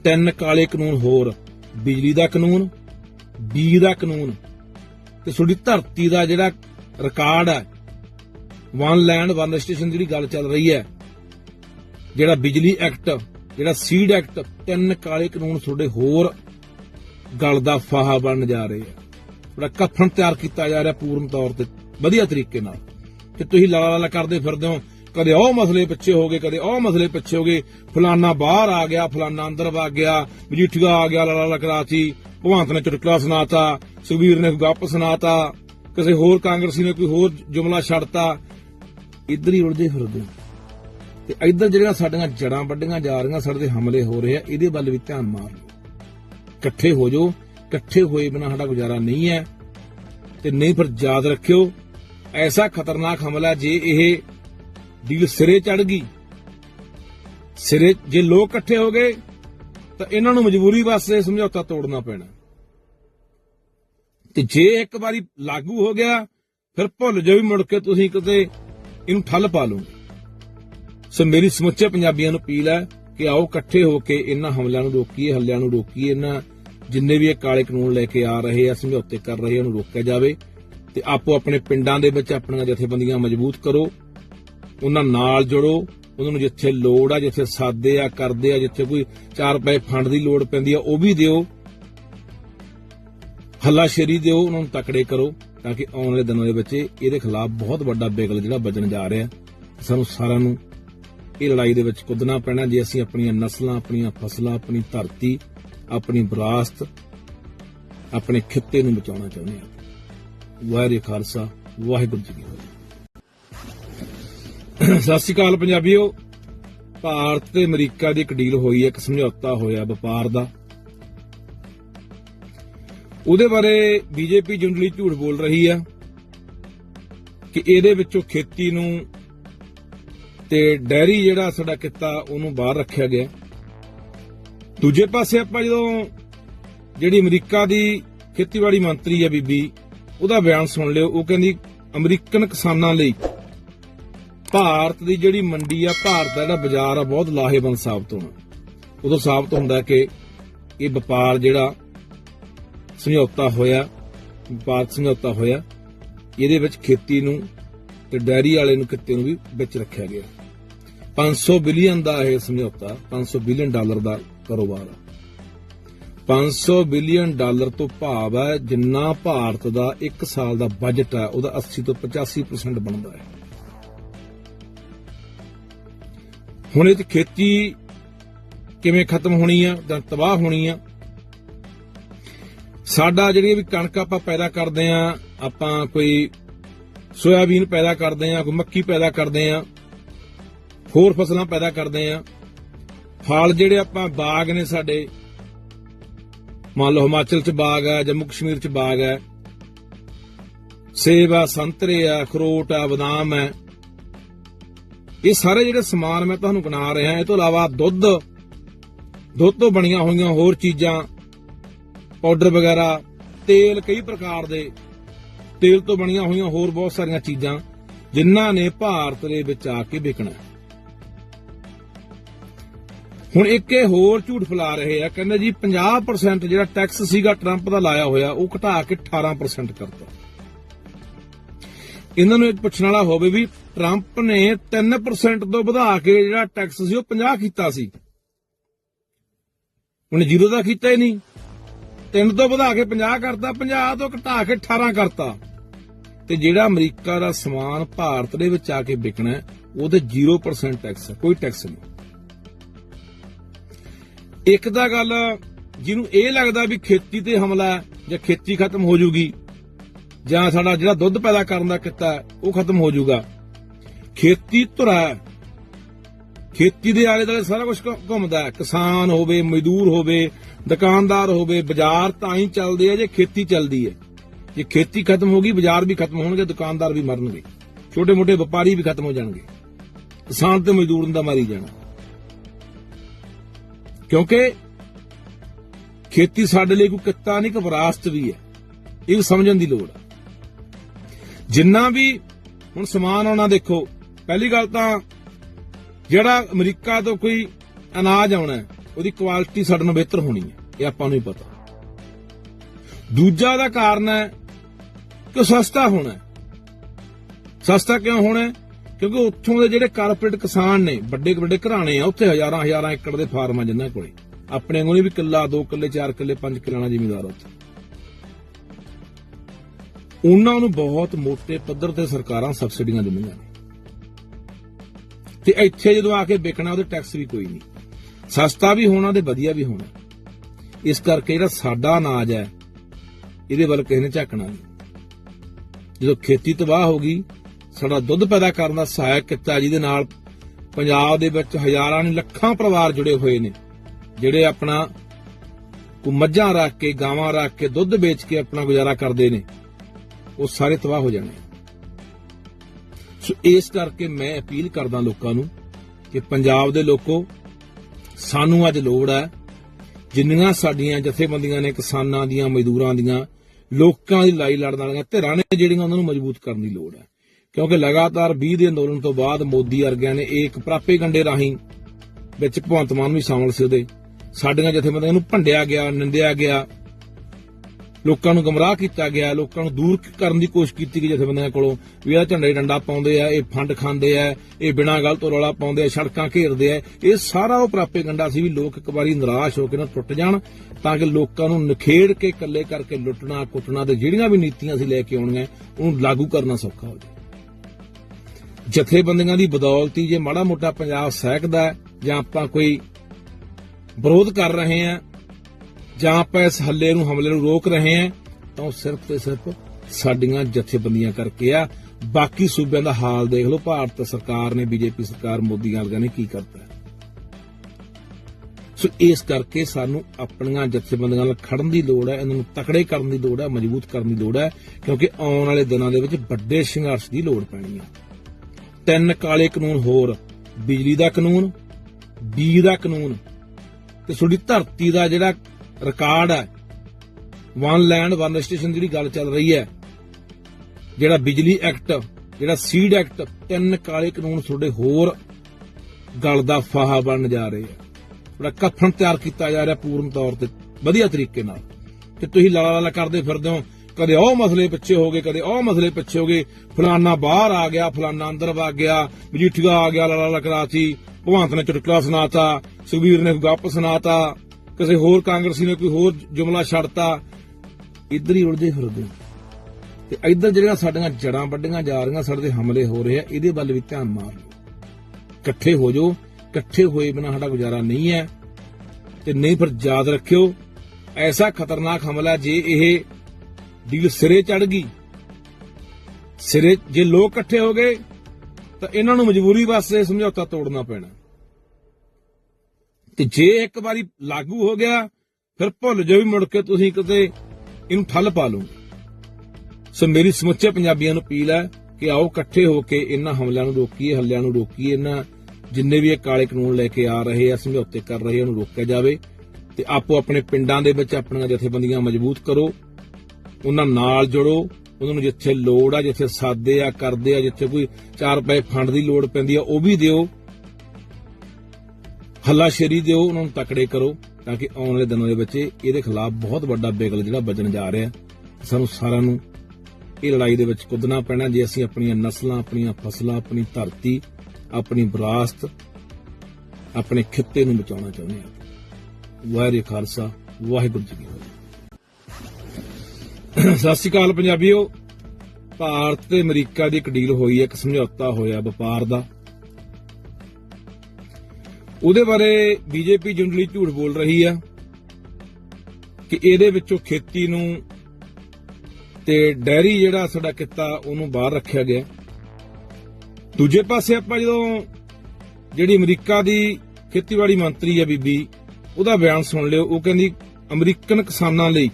ਤਿੰਨ ਕਾਲੇ ਕਾਨੂੰਨ ਹੋਰ, ਬਿਜਲੀ ਦਾ ਕਾਨੂੰਨ ਬੀ ਦਾ ਕਾਨੂੰਨ, ਤੇ ਤੁਹਾਡੀ ਧਰਤੀ ਦਾ ਜਿਹੜਾ ਰਿਕਾਰਡ ਹੈ। ਵਨ ਲੈਂਡ ਵਨ ਰਜਿਸਟ੍ਰੇਸ਼ਨ ਜਿਹੜੀ ਗੱਲ ਚੱਲ ਰਹੀ ਹੈ, ਜਿਹੜਾ ਬਿਜਲੀ ਐਕਟ, ਜਿਹੜਾ ਸੀਡ ਐਕਟ, ਤਿੰਨ ਕਾਲੇ ਕਾਨੂੰਨ ਤੁਹਾਡੇ ਹੋਰ ਗਲ ਦਾ ਫਾਹਾ ਬਣ ਜਾ ਰਹੇ ਆ। ਬੜਾ ਕਫਨ ਤਿਆਰ ਕੀਤਾ ਜਾ ਰਿਹਾ ਪੂਰਨ ਤੌਰ ਤੇ, ਵਧੀਆ ਤਰੀਕੇ ਨਾਲ। ਤੇ ਤੁਸੀਂ ਲਾਲਾ ਲਾਲਾ ਕਰਦੇ ਫਿਰਦੇ ਹੋ, ਕਦੇ ਉਹ ਮਸਲੇ ਪਿੱਛੇ ਹੋ ਗਏ, ਕਦੇ ਉਹ ਮਸਲੇ ਪਿੱਛੇ ਹੋ ਗਏ। ਫਲਾਨਾ ਬਾਹਰ ਆ ਗਿਆ, ਫਲਾਨਾ ਅੰਦਰ ਵਗ ਗਿਆ, ਮਜੀਠੀਆ ਆ ਗਿਆ, ਲਾਲਾ ਲਾਲਾ ਕਰਾਤੀ ਭਗਵੰਤ ਨੇ ਚੁਟਕਲਾ ਸੁਣਾਤਾ, ਸੁਖਬੀਰ ਨੇ ਗੱਪ ਸੁਣਾਤਾ। ਕਿਸੇ ਹੋਰ ਕਾਂਗਰਸੀ ਨੇ ਕੋਈ ਹੋਰ ਜੁਮਲਾ ਛੱਡਤਾ, ਇੱਧਰ ਹੀ ਉਲਝੇ ਫਿਰਦੇ ਆ। ਤੇ ਇੱਧਰ ਜਿਹੜੀਆਂ ਸਾਡੀਆਂ ਜੜਾਂ ਵੱਡੀਆਂ ਜਾ ਰਹੀਆਂ, ਸਾਡੇ ਹਮਲੇ ਹੋ ਰਹੇ ਆ, ਇਹਦੇ ਵੱਲ ਵੀ ਧਿਆਨ ਮਾਰ। ਲਓ ਇਕੱਠੇ ਹੋ ਜਾਓ, ਇਕੱਠੇ ਹੋਏ ਬਿਨਾ ਸਾਡਾ ਗੁਜ਼ਾਰਾ ਨਹੀਂ ਹੈ। ਤੇ ਨਹੀਂ ਫਿਰ ਯਾਦ ਰੱਖਿਓ, ਐਸਾ ਖਤਰਨਾਕ ਹਮਲਾ ਜੇ ਇਹ ਡੀਲ ਸਿਰੇ ਚੜ ਗਈ, ਸਿਰੇ, ਜੇ ਲੋਕ ਇਕੱਠੇ ਹੋ ਗਏ, ਤਾਂ ਇਹਨਾਂ ਨੂੰ ਮਜਬੂਰੀ ਵਾਸਤੇ ਸਮਝੌਤਾ ਤੋੜਨਾ ਪੈਣਾ। ਤੇ ਜੇ ਇੱਕ ਵਾਰੀ ਲਾਗੂ ਹੋ ਗਿਆ, ਫਿਰ ਭੁੱਲ ਜਾਓ ਵੀ ਮੁੜ ਕੇ ਤੁਸੀਂ ਕਿਤੇ ਇਹਨੂੰ ਠੱਲ ਪਾ ਲਓਗੇ। ਸੋ ਮੇਰੀ ਸਮੁੱਚੇ ਪੰਜਾਬੀਆਂ ਨੂੰ ਅਪੀਲ ਹੈ ਕਿ ਆਓ ਇਕੱਠੇ ਹੋ ਕੇ ਇਹਨਾਂ ਹਮਲਿਆਂ ਨੂੰ ਰੋਕੀਏ, ਹੱਲਿਆਂ ਨੂੰ ਰੋਕੀਏ, ਇਹਨਾਂ ਜਿੰਨੇ ਵੀ ਇਹ ਕਾਲੇ ਕਾਨੂੰਨ ਲੈ ਕੇ ਆ ਰਹੇ ਆ ਸਮਝੌਤੇ ਕਰ ਰਹੇ ਆ, ਉਹਨੂੰ ਰੋਕਿਆ ਜਾਵੇ। ਤੇ ਆਪੋ ਆਪਣੇ ਪਿੰਡਾਂ ਦੇ ਵਿੱਚ ਆਪਣੀਆਂ ਜਥੇਬੰਦੀਆਂ ਮਜ਼ਬੂਤ ਕਰੋ, ਉਹਨਾਂ ਨਾਲ ਜੁੜੋ, ਉਹਨਾਂ ਨੂੰ ਜਿੱਥੇ ਲੋੜ ਆ, ਜਿੱਥੇ ਸਾਦੇ ਆ, ਕਰਦੇ ਆ, ਜਿੱਥੇ ਕੋਈ ਚਾਰ ਪੈਸੇ ਫੰਡ ਦੀ ਲੋੜ ਪੈਂਦੀ ਆ, ਉਹ ਵੀ ਦਿਓ। ਹੱਲਾਸ਼ੇਰੀ ਦਿਓ, ਉਹਨਾਂ ਨੂੰ ਤਕੜੇ ਕਰੋ ਤਾਂ ਕਿ ਆਉਣ ਵਾਲੇ ਦਿਨਾਂ ਦੇ ਵਿੱਚ ਇਹ- ਇਹਦੇ ਖਿਲਾਫ ਬਹੁਤ ਵੱਡਾ ਬਿਗਲ ਜਿਹੜਾ ਵੱਜਣ ਜਾ ਰਿਹਾ। ਸਾਨੂੰ ਸਾਰਿਆਂ ਨੂੰ ਇਹ ਲੜਾਈ ਦੇ ਵਿੱਚ ਕੁੱਦਣਾ ਪੈਣਾ, ਜੇ ਅਸੀਂ ਆਪਣੀਆਂ ਨਸਲਾਂ, ਆਪਣੀਆਂ ਫਸਲਾਂ, ਆਪਣੀ ਧਰਤੀ, ਆਪਣੀ ਵਿਰਾਸਤ, ਆਪਣੇ ਖਿੱਤੇ ਨੂੰ ਬਚਾਉਣਾ ਚਾਹੁੰਦੇ ਹਾਂ। ਵਾਹਿਗੁਰੂ ਖਾਲਸਾ, ਵਾਹਿਗੁਰੂ ਜੀ ਕੀ ਫਤਿਹ। ਸਤਿ ਸ਼੍ਰੀ ਅਕਾਲ ਪੰਜਾਬੀਓ। ਭਾਰਤ ਤੇ ਅਮਰੀਕਾ ਦੀ ਇੱਕ ਡੀਲ ਹੋਈ ਹੈ, ਇੱਕ ਸਮਝੌਤਾ ਹੋਇਆ ਵਪਾਰ ਦਾ। ਉਹਦੇ ਬਾਰੇ ਬੀਜੇਪੀ ਜੁੰਡਲੀ ਝੂਠ ਬੋਲ ਰਹੀ ਆ ਕਿ ਇਹਦੇ ਵਿੱਚੋਂ ਖੇਤੀ ਨੂੰ ਤੇ ਡੈਰੀ ਜਿਹੜਾ ਸਾਡਾ ਕਿੱਤਾ, ਉਹਨੂੰ ਬਾਹਰ ਰੱਖਿਆ ਗਿਆ। ਦੂਜੇ ਪਾਸੇ ਆਪਾਂ ਜਦੋਂ ਜਿਹੜੀ ਅਮਰੀਕਾ ਦੀ ਖੇਤੀਬਾੜੀ ਮੰਤਰੀ ਹੈ ਬੀਬੀ, ਉਹਦਾ ਬਿਆਨ ਸੁਣ ਲਿਓ। ਉਹ ਕਹਿੰਦੀ, ਅਮਰੀਕਨ ਕਿਸਾਨਾਂ ਲਈ ਭਾਰਤ ਦੀ ਜਿਹੜੀ ਮੰਡੀ ਆ, ਭਾਰਤ ਦਾ ਜਿਹੜਾ ਬਾਜ਼ਾਰ ਆ, ਬਹੁਤ ਲਾਹੇਵੰਦ ਸਾਬਤ ਹੋਣਾ। ਉਦੋਂ ਸਾਬਤ ਹੁੰਦਾ ਕਿ ਇਹ ਵਪਾਰ ਜਿਹੜਾ ਸਮਝੌਤਾ ਹੋਇਆ ਵਪਾਰ ਸਮਝੌਤਾ ਹੋਇਆ, ਇਹਦੇ ਵਿੱਚ ਖੇਤੀ ਨੂੰ ਤੇ ਡੈਰੀ ਵਾਲੇ ਨੂੰ ਕਿੱਤੇ ਨੂੰ ਵੀ ਵਿੱਚ ਰੱਖਿਆ ਗਿਆ। 500 ਬਿਲੀਅਨ ਦਾ ਇਹ ਸਮਝੌਤਾ 500 ਬਿਲੀਅਨ ਡਾਲਰ ਦਾ ਕਾਰੋਬਾਰ ਆ। 500 ਬਿਲੀਅਨ ਡਾਲਰ ਤੋਂ ਭਾਵ ਹੈ ਜਿੰਨਾ ਭਾਰਤ ਦਾ 1 ਸਾਲ ਦਾ ਬਜਟ ਹੈ, ਉਹਦਾ 80 ਤੋਂ 85% ਬਣਦਾ ਹੈ। ਹੁਣ ਇਹ 'ਚ ਖੇਤੀ ਕਿਵੇਂ ਖਤਮ ਹੋਣੀ ਆ ਜਾਂ ਤਬਾਹ ਹੋਣੀ ਆ ਸਾਡਾ ਜਿਹੜੀ ਵੀ ਕਣਕ ਆਪਾਂ ਪੈਦਾ ਕਰਦੇ ਆ ਆਪਾਂ ਕੋਈ ਸੋਇਆਬੀਨ ਪੈਦਾ ਕਰਦੇ ਆ ਕੋਈ ਮੱਕੀ ਪੈਦਾ ਕਰਦੇ ਆ ਹੋਰ ਫਸਲਾਂ ਪੈਦਾ ਕਰਦੇ ਆ ਫਲ ਜਿਹੜੇ ਆਪਾਂ ਬਾਗ ਨੇ ਸਾਡੇ, ਮੰਨ ਲਓ ਹਿਮਾਚਲ ਚ ਬਾਗ ਆ ਜੰਮੂ ਕਸ਼ਮੀਰ ਚ ਬਾਗ ਹੈ ਸੇਬ ਆ, ਸੰਤਰੇ ਆ, ਅਖਰੋਟ ਆ, ਬਦਾਮ ਹੈ ਇਹ ਸਾਰੇ ਜਿਹੜੇ ਸਮਾਨ ਮੈਂ ਤੁਹਾਨੂੰ ਗਿਣਾ ਰਿਹਾ, ਇਹ ਤੋਂ ਇਲਾਵਾ ਦੁੱਧ ਦੁੱਧ ਤੋਂ ਬਣੀਆਂ ਹੋਈਆਂ ਹੋਰ ਚੀਜ਼ਾਂ ਪਾਊਡਰ ਵਗੈਰਾ, ਤੇਲ ਕਈ ਪ੍ਰਕਾਰ ਦੇ, ਤੇਲ ਤੋਂ ਬਣੀਆਂ ਹੋਈਆਂ ਹੋਰ ਬਹੁਤ ਸਾਰੀਆਂ ਚੀਜ਼ਾਂ, ਜਿਨ੍ਹਾਂ ਨੇ ਭਾਰਤ ਦੇ ਵਿੱਚ ਆ ਕੇ ਵਿਕਣਾ। ਹੁਣ ਇੱਕ ਇਹ ਹੋਰ ਝੂਠ ਫੈਲਾ ਰਹੇ ਆ, ਕਹਿੰਦੇ ਜੀ 50% ਜਿਹੜਾ ਟੈਕਸ ਸੀਗਾ ਟਰੰਪ ਦਾ ਲਾਇਆ ਹੋਇਆ, ਉਹ ਘਟਾ ਕੇ 18% ਕਰਤਾ। ਇਹਨਾਂ ਨੂੰ ਇੱਕ ਪੁੱਛਣ ਵਾਲਾ ਹੋਵੇ ਵੀ ਟਰੰਪ ਨੇ 3% ਤੋਂ ਵਧਾ ਕੇ ਜਿਹੜਾ ਟੈਕਸ ਸੀ, ਉਹ 50 ਕੀਤਾ ਸੀ। ਉਹਨੇ ਜ਼ੀਰੋ ਦਾ ਕੀਤਾ ਹੀ ਨਹੀਂ। 3 ਤੋਂ ਵਧਾ ਕੇ 50 ਕਰਤਾ 50 ਤੋਂ ਘਟਾ ਕੇ 18 ਕਰਤਾ। ਤੇ ਜਿਹੜਾ ਅਮਰੀਕਾ ਦਾ ਸਮਾਨ ਭਾਰਤ ਦੇ ਵਿੱਚ ਆ ਕੇ ਵਿਕਣਾ ਉਹਦੇ 0% ਟੈਕਸ ਹੈ, ਕੋਈ ਟੈਕਸ ਨਹੀਂ। ਇੱਕ ਤਾਂ ਗੱਲ ਜਿਹਨੂੰ ਇਹ ਲੱਗਦਾ ਵੀ ਖੇਤੀ ਤੇ ਹਮਲਾ ਜਾਂ ਖੇਤੀ ਖਤਮ ਹੋ ਜੂਗੀ, ਜਾਂ ਸਾਡਾ ਜਿਹੜਾ ਦੁੱਧ ਪੈਦਾ ਕਰਨ ਦਾ ਕਿੱਤਾ ਉਹ ਖਤਮ ਹੋ ਜਾਊਗਾ ਖੇਤੀ ਧੁਰਾ ਖੇਤੀ ਦੇ ਆਲੇ ਦੁਆਲੇ ਸਾਰਾ ਕੁਝ ਘੁੰਮਦਾ ਕਿਸਾਨ ਹੋਵੇ, ਮਜ਼ਦੂਰ ਹੋਵੇ ਦੁਕਾਨਦਾਰ ਹੋਵੇ, ਬਾਜ਼ਾਰ ਤਾਂ ਹੀ ਚੱਲਦੇ ਆ, ਜੇ ਖੇਤੀ ਚੱਲਦੀ ਹੈ। ਜੇ ਖੇਤੀ ਖਤਮ ਹੋ ਗਈ, ਬਾਜ਼ਾਰ ਵੀ ਖਤਮ ਹੋਣਗੇ, ਦੁਕਾਨਦਾਰ ਵੀ ਮਰਨਗੇ। ਛੋਟੇ ਮੋਟੇ ਵਪਾਰੀ ਵੀ ਖਤਮ ਹੋ ਜਾਣਗੇ। ਕਿਸਾਨ ਤੇ ਮਜ਼ਦੂਰ ਦਾ ਮਾਰੀ ਜਾਣਾ। ਕਿਉਂਕਿ ਖੇਤੀ ਸਾਡੇ ਲਈ ਕੋਈ ਕਿੱਤਾ ਨਹੀਂ ਕਿ ਵਿਰਾਸਤ ਵੀ ਹੈ। ਇਹ ਵੀ ਸਮਝਣ ਦੀ ਲੋੜ ਹੈ ਜਿੰਨਾ ਵੀ ਹੁਣ ਸਮਾਨ ਆਉਣਾ ਦੇਖੋ, ਪਹਿਲੀ ਗੱਲ ਤਾਂ ਜਿਹੜਾ ਅਮਰੀਕਾ ਤੋਂ ਕੋਈ ਅਨਾਜ ਆਉਣਾ ਉਹਦੀ ਕੁਆਲਿਟੀ ਸਾਡੇ ਨਾਲੋਂ ਬਿਹਤਰ ਹੋਣੀ ਹੈ, ਇਹ ਆਪਾਂ ਨੂੰ ਹੀ ਪਤਾ। ਦੂਜਾ ਦਾ ਕਾਰਨ ਹੈ ਕਿ ਸਸਤਾ ਹੋਣਾ ਸਸਤਾ ਕਿਉਂ ਹੋਣਾ ਹੈ? ਕਿਉਂਕਿ ਉੱਥੋਂ ਦੇ ਜਿਹੜੇ ਕਾਰਪੋਰੇਟ ਕਿਸਾਨ ਨੇ, ਵੱਡੇ ਵੱਡੇ ਘਰਾਣੇ ਆ, ਉੱਥੇ ਹਜ਼ਾਰਾਂ ਹਜ਼ਾਰਾਂ ਏਕੜ ਦੇ ਫਾਰਮ ਆ ਜਿਨ੍ਹਾਂ ਕੋਲੇ। ਆਪਣੇ ਕੋਲ ਵੀ ਕਿੱਲਾ 2 ਕਿੱਲੇ 4 ਕਿੱਲੇ 5 ਕਿੱਲਿਆਂ ਜ਼ਿਮੀਦਾਰ ਉੱਥੇ। ਉਹਨਾਂ ਨੂੰ ਬਹੁਤ ਮੋਟੇ ਪੱਧਰ ਤੇ ਸਰਕਾਰਾਂ ਸਬਸਿਡੀਆਂ ਦਿੰਦੀਆਂ ਨੇ। ਤੇ ਇੱਥੇ ਜਦੋਂ ਆ ਕੇ ਵੇਖਣਾ ਉਹਦੇ ਟੈਕਸ ਵੀ ਕੋਈ ਨਹੀਂ। ਸਸਤਾ ਵੀ ਹੋਣਾ ਤੇ ਵਧੀਆ ਵੀ ਹੋਣਾ। ਇਸ ਕਰਕੇ ਜਿਹੜਾ ਸਾਡਾ ਅਨਾਜ ਹੈ, ਇਹਦੇ ਵੱਲ ਕਿਸੇ ਨੇ ਝਾਕਣਾ ਨਹੀਂ। ਜਦੋਂ ਖੇਤੀ ਤਬਾਹ ਹੋ ਗਈ, ਸਾਡਾ ਦੁੱਧ ਪੈਦਾ ਕਰਨ ਦਾ ਸਹਾਇਕ ਕਿੱਤਾ ਜਿਹਦੇ ਨਾਲ ਪੰਜਾਬ ਦੇ ਵਿੱਚ ਹਜ਼ਾਰਾਂ ਨਹੀਂ, ਲੱਖਾਂ ਪਰਿਵਾਰ ਜੁੜੇ ਹੋਏ ਨੇ, ਜਿਹੜੇ ਆਪਣਾ ਕੋ ਮੱਝਾਂ ਰੱਖ ਕੇ, ਗਾਵਾਂ ਰੱਖ ਕੇ, ਦੁੱਧ ਵੇਚ ਕੇ ਆਪਣਾ ਗੁਜ਼ਾਰਾ ਕਰਦੇ ਨੇ, ਉਹ ਸਾਰੇ ਤਬਾਹ ਹੋ ਜਾਣੇ। ਸੋ ਇਸ ਕਰਕੇ ਮੈਂ ਅਪੀਲ ਕਰਦਾ ਲੋਕਾਂ ਨੂੰ ਕਿ ਪੰਜਾਬ ਦੇ ਲੋਕੋ ਸਾਨੂੰ ਅੱਜ ਲੋੜ ਹੈ, ਜਿੰਨੀਆਂ ਸਾਡੀਆਂ ਜਥੇਬੰਦੀਆਂ ਨੇ ਕਿਸਾਨਾਂ ਦੀਆਂ, ਮਜ਼ਦੂਰਾਂ ਦੀਆਂ, ਲੋਕਾਂ ਦੀ ਲੜਾਈ ਲੜਨ ਵਾਲੀਆਂ ਧਿਰਾਂ ਨੇ ਜਿਹੜੀਆਂ ਉਹਨਾਂ ਨੂੰ ਮਜ਼ਬੂਤ ਕਰਨ ਦੀ ਲੋੜ ਹੈ। ਕਿਉਂਕਿ ਲਗਾਤਾਰ 20 ਦੇ ਅੰਦੋਲਨ ਤੋਂ ਬਾਅਦ ਮੋਦੀ ਵਰਗਿਆਂ ਨੇ ਇਹ ਇੱਕ ਪ੍ਰਾਪੇ ਗੰਡੇ ਰਾਹੀਂ ਵਿੱਚ ਭਗਵੰਤ ਮਾਨ ਵੀ ਸ਼ਾਮਲ ਸੀ ਉਹਦੇ। ਸਾਡੀਆਂ ਜਥੇਬੰਦੀਆਂ ਨੂੰ ਭੰਡਿਆ ਗਿਆ, ਨਿੰਦਿਆ ਗਿਆ ਲੋਕਾਂ ਨੂੰ ਗਮਰਾਹ ਕੀਤਾ ਗਿਆ, ਲੋਕਾਂ ਨੂੰ ਦੂਰ ਕਰਨ ਦੀ ਕੋਸ਼ਿਸ਼ ਕੀਤੀ ਗਈ ਜਥੇਬੰਦੀਆਂ ਕੋਲੋਂ, ਵੀ ਇਹ ਝੰਡੇ ਡੰਡਾ ਪਾਉਂਦੇ ਆ, ਇਹ ਫੰਡ ਖਾਂਦੇ ਆ, ਇਹ ਬਿਨਾਂ ਗੱਲ ਤੋਂ ਰੌਲਾ ਪਾਉਂਦੇ ਆ, ਸੜਕਾਂ ਘੇਰਦੇ ਆ, ਇਹ ਸਾਰਾ ਉਹ ਪ੍ਰਾਪੇ ਗੰਡਾ ਸੀ ਵੀ ਲੋਕ ਇੱਕ ਵਾਰੀ ਨਿਰਾਸ਼ ਹੋ ਕੇ ਨਾ ਟੁੱਟ ਜਾਣ, ਤਾਂ ਕਿ ਲੋਕਾਂ ਨੂੰ ਨਖੇੜ ਕੇ ਇਕੱਲੇ ਕਰਕੇ ਲੁੱਟਣਾ, ਕੁੱਟਣਾ ਤੇ ਜਿਹੜੀਆਂ ਵੀ ਨੀਤੀਆਂ ਸੀ ਲੈ ਕੇ ਆਉਣੀਆਂ, ਉਹਨੂੰ ਲਾਗੂ ਕਰਨਾ ਸੌਖਾ ਹੋ ਜਾਵੇ ਜਥੇਬੰਦੀਆਂ ਦੀ ਬਦੌਲਤੀ ਜੇ ਮਾੜਾ ਮੋਟਾ ਪੰਜਾਬ ਸਹਿਕਦਾ ਜਾਂ ਆਪਾਂ ਕੋਈ ਵਿਰੋਧ ਕਰ ਰਹੇ ਹਾਂ ਜਾਂ ਆਪਾਂ ਇਸ ਹੱਲੇ ਨੂੰ, ਹਮਲੇ ਨੂੰ ਰੋਕ ਰਹੇ ਹਾਂ, ਤਾਂ ਉਹ ਸਿਰਫ ਤੇ ਸਿਰਫ ਸਾਡੀਆਂ ਜਥੇਬੰਦੀਆਂ ਕਰਕੇ ਆ। ਬਾਕੀ ਸੂਬਿਆਂ ਦਾ ਹਾਲ ਦੇਖ ਲਓ, ਭਾਰਤ ਸਰਕਾਰ ਨੇ, ਬੀਜੇਪੀ ਸਰਕਾਰ ਮੋਦੀ ਵਰਗਿਆਂ ਨੇ ਕੀ ਕਰਤਾ ਸੋ ਇਸ ਕਰਕੇ ਸਾਨੂੰ ਆਪਣੀਆਂ ਜਥੇਬੰਦੀਆਂ ਨਾਲ ਖੜਨ ਦੀ ਲੋੜ ਹੈ, ਇਹਨਾਂ ਨੂੰ ਤਕੜੇ ਕਰਨ ਦੀ ਲੋੜ ਹੈ, ਮਜ਼ਬੂਤ ਕਰਨ ਦੀ ਲੋੜ ਹੈ, ਕਿਉਂਕਿ ਆਉਣ ਵਾਲੇ ਦਿਨਾਂ ਦੇ ਵਿੱਚ ਵੱਡੇ ਸੰਘਰਸ਼ ਦੀ ਲੋੜ ਪੈਣੀ ਹੈ। ਤਿੰਨ ਕਾਲੇ ਕਾਨੂੰਨ ਹੋਰ, ਬਿਜਲੀ ਦਾ ਕਾਨੂੰਨ, ਬੀਜ ਦਾ ਕਾਨੂੰਨ, ਤੇ ਤੁਹਾਡੀ ਧਰਤੀ ਦਾ ਜਿਹੜਾ ਰਿਕਾਰਡ ਹੈ। ਵਨ ਲੈਂਡ ਵਨ ਰਜਿਸਟ੍ਰੇਸ਼ਨ ਜਿਹੜੀ ਗੱਲ ਚੱਲ ਰਹੀ ਹੈ, ਜਿਹੜਾ ਬਿਜਲੀ ਐਕਟ, ਜਿਹੜਾ ਸੀਡ ਐਕਟ, ਤਿੰਨ ਕਾਲੇ ਕਾਨੂੰਨ ਤੁਹਾਡੇ ਹੋਰ ਗਲ ਦਾ ਫਾਹਾ ਬਣਨ ਜਾ ਰਹੇ ਆ ਜਿਹੜਾ ਕਫਨ ਤਿਆਰ ਕੀਤਾ ਜਾ ਰਿਹਾ ਪੂਰਨ ਤੌਰ ਤੇ, ਵਧੀਆ ਤਰੀਕੇ ਨਾਲ। ਤੇ ਤੁਸੀਂ ਲਾਲਾ ਲਾਲਾ ਕਰਦੇ ਫਿਰਦੇ ਹੋ, ਕਦੇ ਉਹ ਮਸਲੇ ਪਿੱਛੇ ਹੋ ਗਏ, ਕਦੇ ਉਹ ਮਸਲੇ ਪਿੱਛੇ ਹੋ ਗਏ। ਫਲਾਨਾ ਬਾਹਰ ਆ ਗਿਆ, ਫਲਾਨਾ ਅੰਦਰ ਵਗ ਗਿਆ, ਮਜੀਠੀਆ ਆ ਗਿਆ, ਲਾਲਾ ਲਾਲਾ ਕਰਾਤੀ ਭਗਵੰਤ ਨੇ ਚੁਟਕਲਾ ਸੁਣਾਤਾ, ਸੁਖਬੀਰ ਨੇ ਕੋਈ ਗੱਪ ਸੁਣਾਤਾ। ਕਿਸੇ ਹੋਰ ਕਾਂਗਰਸੀ ਨੇ ਕੋਈ ਹੋਰ ਜੁਮਲਾ ਛੱਡਤਾ, ਇੱਧਰ ਹੀ ਉਲਝੇ ਫਿਰਦੇ ਤੇ ਇੱਧਰ ਜਿਹੜੀਆਂ ਸਾਡੀਆਂ ਜੜਾਂ ਵੱਡੀਆਂ ਜਾ ਰਹੀਆਂ, ਸਾਡੇ ਤੇ ਹਮਲੇ ਹੋ ਰਹੇ ਆ, ਇਹਦੇ ਵੱਲ ਵੀ ਧਿਆਨ ਮਾਰ ਲਓ। ਇਕੱਠੇ ਹੋ ਜਾਓ, ਇਕੱਠੇ ਹੋਏ ਬਿਨਾਂ ਸਾਡਾ ਗੁਜ਼ਾਰਾ ਨਹੀਂ ਹੈ। ਤੇ ਨਹੀਂ ਫਿਰ ਯਾਦ ਰੱਖਿਓ, ਐਸਾ ਖਤਰਨਾਕ ਹਮਲਾ ਜੇ ਇਹ ਡੀਲ ਸਿਰੇ ਚੜ ਗਈ। ਸਿਰੇ, ਜੇ ਲੋਕ ਇਕੱਠੇ ਹੋ ਗਏ, ਤਾਂ ਇਹਨਾਂ ਨੂੰ ਮਜਬੂਰੀ ਵਾਸਤੇ ਸਮਝੌਤਾ ਤੋੜਨਾ ਪੈਣਾ। ਤੇ ਜੇ ਇੱਕ ਵਾਰੀ ਲਾਗੂ ਹੋ ਗਿਆ, ਫਿਰ ਭੁੱਲ ਜਾਓ ਵੀ ਮੁੜ ਕੇ ਤੁਸੀਂ ਕਿਤੇ ਇਹਨੂੰ ਠੱਲ ਪਾ ਲਓਗੇ ਸੋ ਮੇਰੀ ਸਮੁੱਚੇ ਪੰਜਾਬੀਆਂ ਨੂੰ ਅਪੀਲ ਹੈ ਕਿ ਆਓ ਇਕੱਠੇ ਹੋ ਕੇ ਇਹਨਾਂ ਹਮਲਿਆਂ ਨੂੰ ਰੋਕੀਏ, ਹੱਲਿਆਂ ਨੂੰ ਰੋਕੀਏ, ਇਹਨਾਂ ਜਿੰਨੇ ਵੀ ਇਹ ਕਾਲੇ ਕਾਨੂੰਨ ਲੈ ਕੇ ਆ ਰਹੇ ਆ ਸਮਝੌਤੇ ਕਰ ਰਹੇ ਆ, ਉਹਨੂੰ ਰੋਕਿਆ ਜਾਵੇ ਤੇ ਆਪੋ ਆਪਣੇ ਪਿੰਡਾਂ ਦੇ ਵਿੱਚ ਆਪਣੀਆਂ ਜਥੇਬੰਦੀਆਂ ਮਜ਼ਬੂਤ ਕਰੋ, ਉਹਨਾਂ ਨਾਲ ਜੁੜੋ, ਉਹਨਾਂ ਨੂੰ ਜਿੱਥੇ ਲੋੜ ਆ, ਜਿੱਥੇ ਸਾਦੇ ਆ, ਕਰਦੇ ਆ, ਜਿੱਥੇ ਕੋਈ 4 ਰੁਪਏ ਫੰਡ ਦੀ ਲੋੜ ਪੈਂਦੀ ਆ, ਉਹ ਵੀ ਦਿਓ। ਹੱਲਾਸ਼ੇਰੀ ਦਿਓ, ਉਹਨਾਂ ਨੂੰ ਤਕੜੇ ਕਰੋ ਤਾਂ ਕਿ ਆਉਣ ਵਾਲੇ ਦਿਨਾਂ ਦੇ ਵਿੱਚ ਇਹਦੇ ਖਿਲਾਫ ਬਹੁਤ ਵੱਡਾ ਬਿਗਲ ਜਿਹੜਾ ਵੱਜਣ ਜਾ ਰਿਹਾ ਸਾਨੂੰ ਸਾਰਿਆਂ ਨੂੰ ਇਹ ਲੜਾਈ ਦੇ ਵਿੱਚ ਕੁੱਦਣਾ ਪੈਣਾ, ਜੇ ਅਸੀਂ ਆਪਣੀਆਂ ਨਸਲਾਂ, ਆਪਣੀਆਂ ਫਸਲਾਂ, ਆਪਣੀ ਧਰਤੀ, ਆਪਣੀ ਵਿਰਾਸਤ, ਆਪਣੇ ਖਿੱਤੇ ਨੂੰ ਬਚਾਉਣਾ ਚਾਹੁੰਦੇ ਹਾਂ। ਵਾਹਿਗੁਰੂ ਖਾਲਸਾ, ਵਾਹਿਗੁਰੂ ਜੀ ਕੀ ਫਤਿਹ। ਸਤਿ ਸ਼੍ਰੀ ਅਕਾਲ ਪੰਜਾਬੀਓ। ਭਾਰਤ ਤੇ ਅਮਰੀਕਾ ਦੀ ਇੱਕ ਡੀਲ ਹੋਈ ਹੈ, ਇੱਕ ਸਮਝੌਤਾ ਹੋਇਆ ਵਪਾਰ ਦਾ। ਉਹਦੇ ਬਾਰੇ ਬੀਜੇਪੀ ਜੁੰਡਲੀ ਝੂਠ ਬੋਲ ਰਹੀ ਆ ਕਿ ਇਹਦੇ ਵਿੱਚੋਂ ਖੇਤੀ ਨੂੰ ਤੇ ਡੈਰੀ ਜਿਹੜਾ ਸਾਡਾ ਕਿੱਤਾ, ਉਹਨੂੰ ਬਾਹਰ ਰੱਖਿਆ ਗਿਆ। ਦੂਜੇ ਪਾਸੇ ਆਪਾਂ ਜਦੋਂ ਜਿਹੜੀ ਅਮਰੀਕਾ ਦੀ ਖੇਤੀਬਾੜੀ ਮੰਤਰੀ ਆ ਬੀਬੀ, ਉਹਦਾ ਬਿਆਨ ਸੁਣ ਲਿਓ। ਉਹ ਕਹਿੰਦੀ, ਅਮਰੀਕਨ ਕਿਸਾਨਾਂ ਲਈ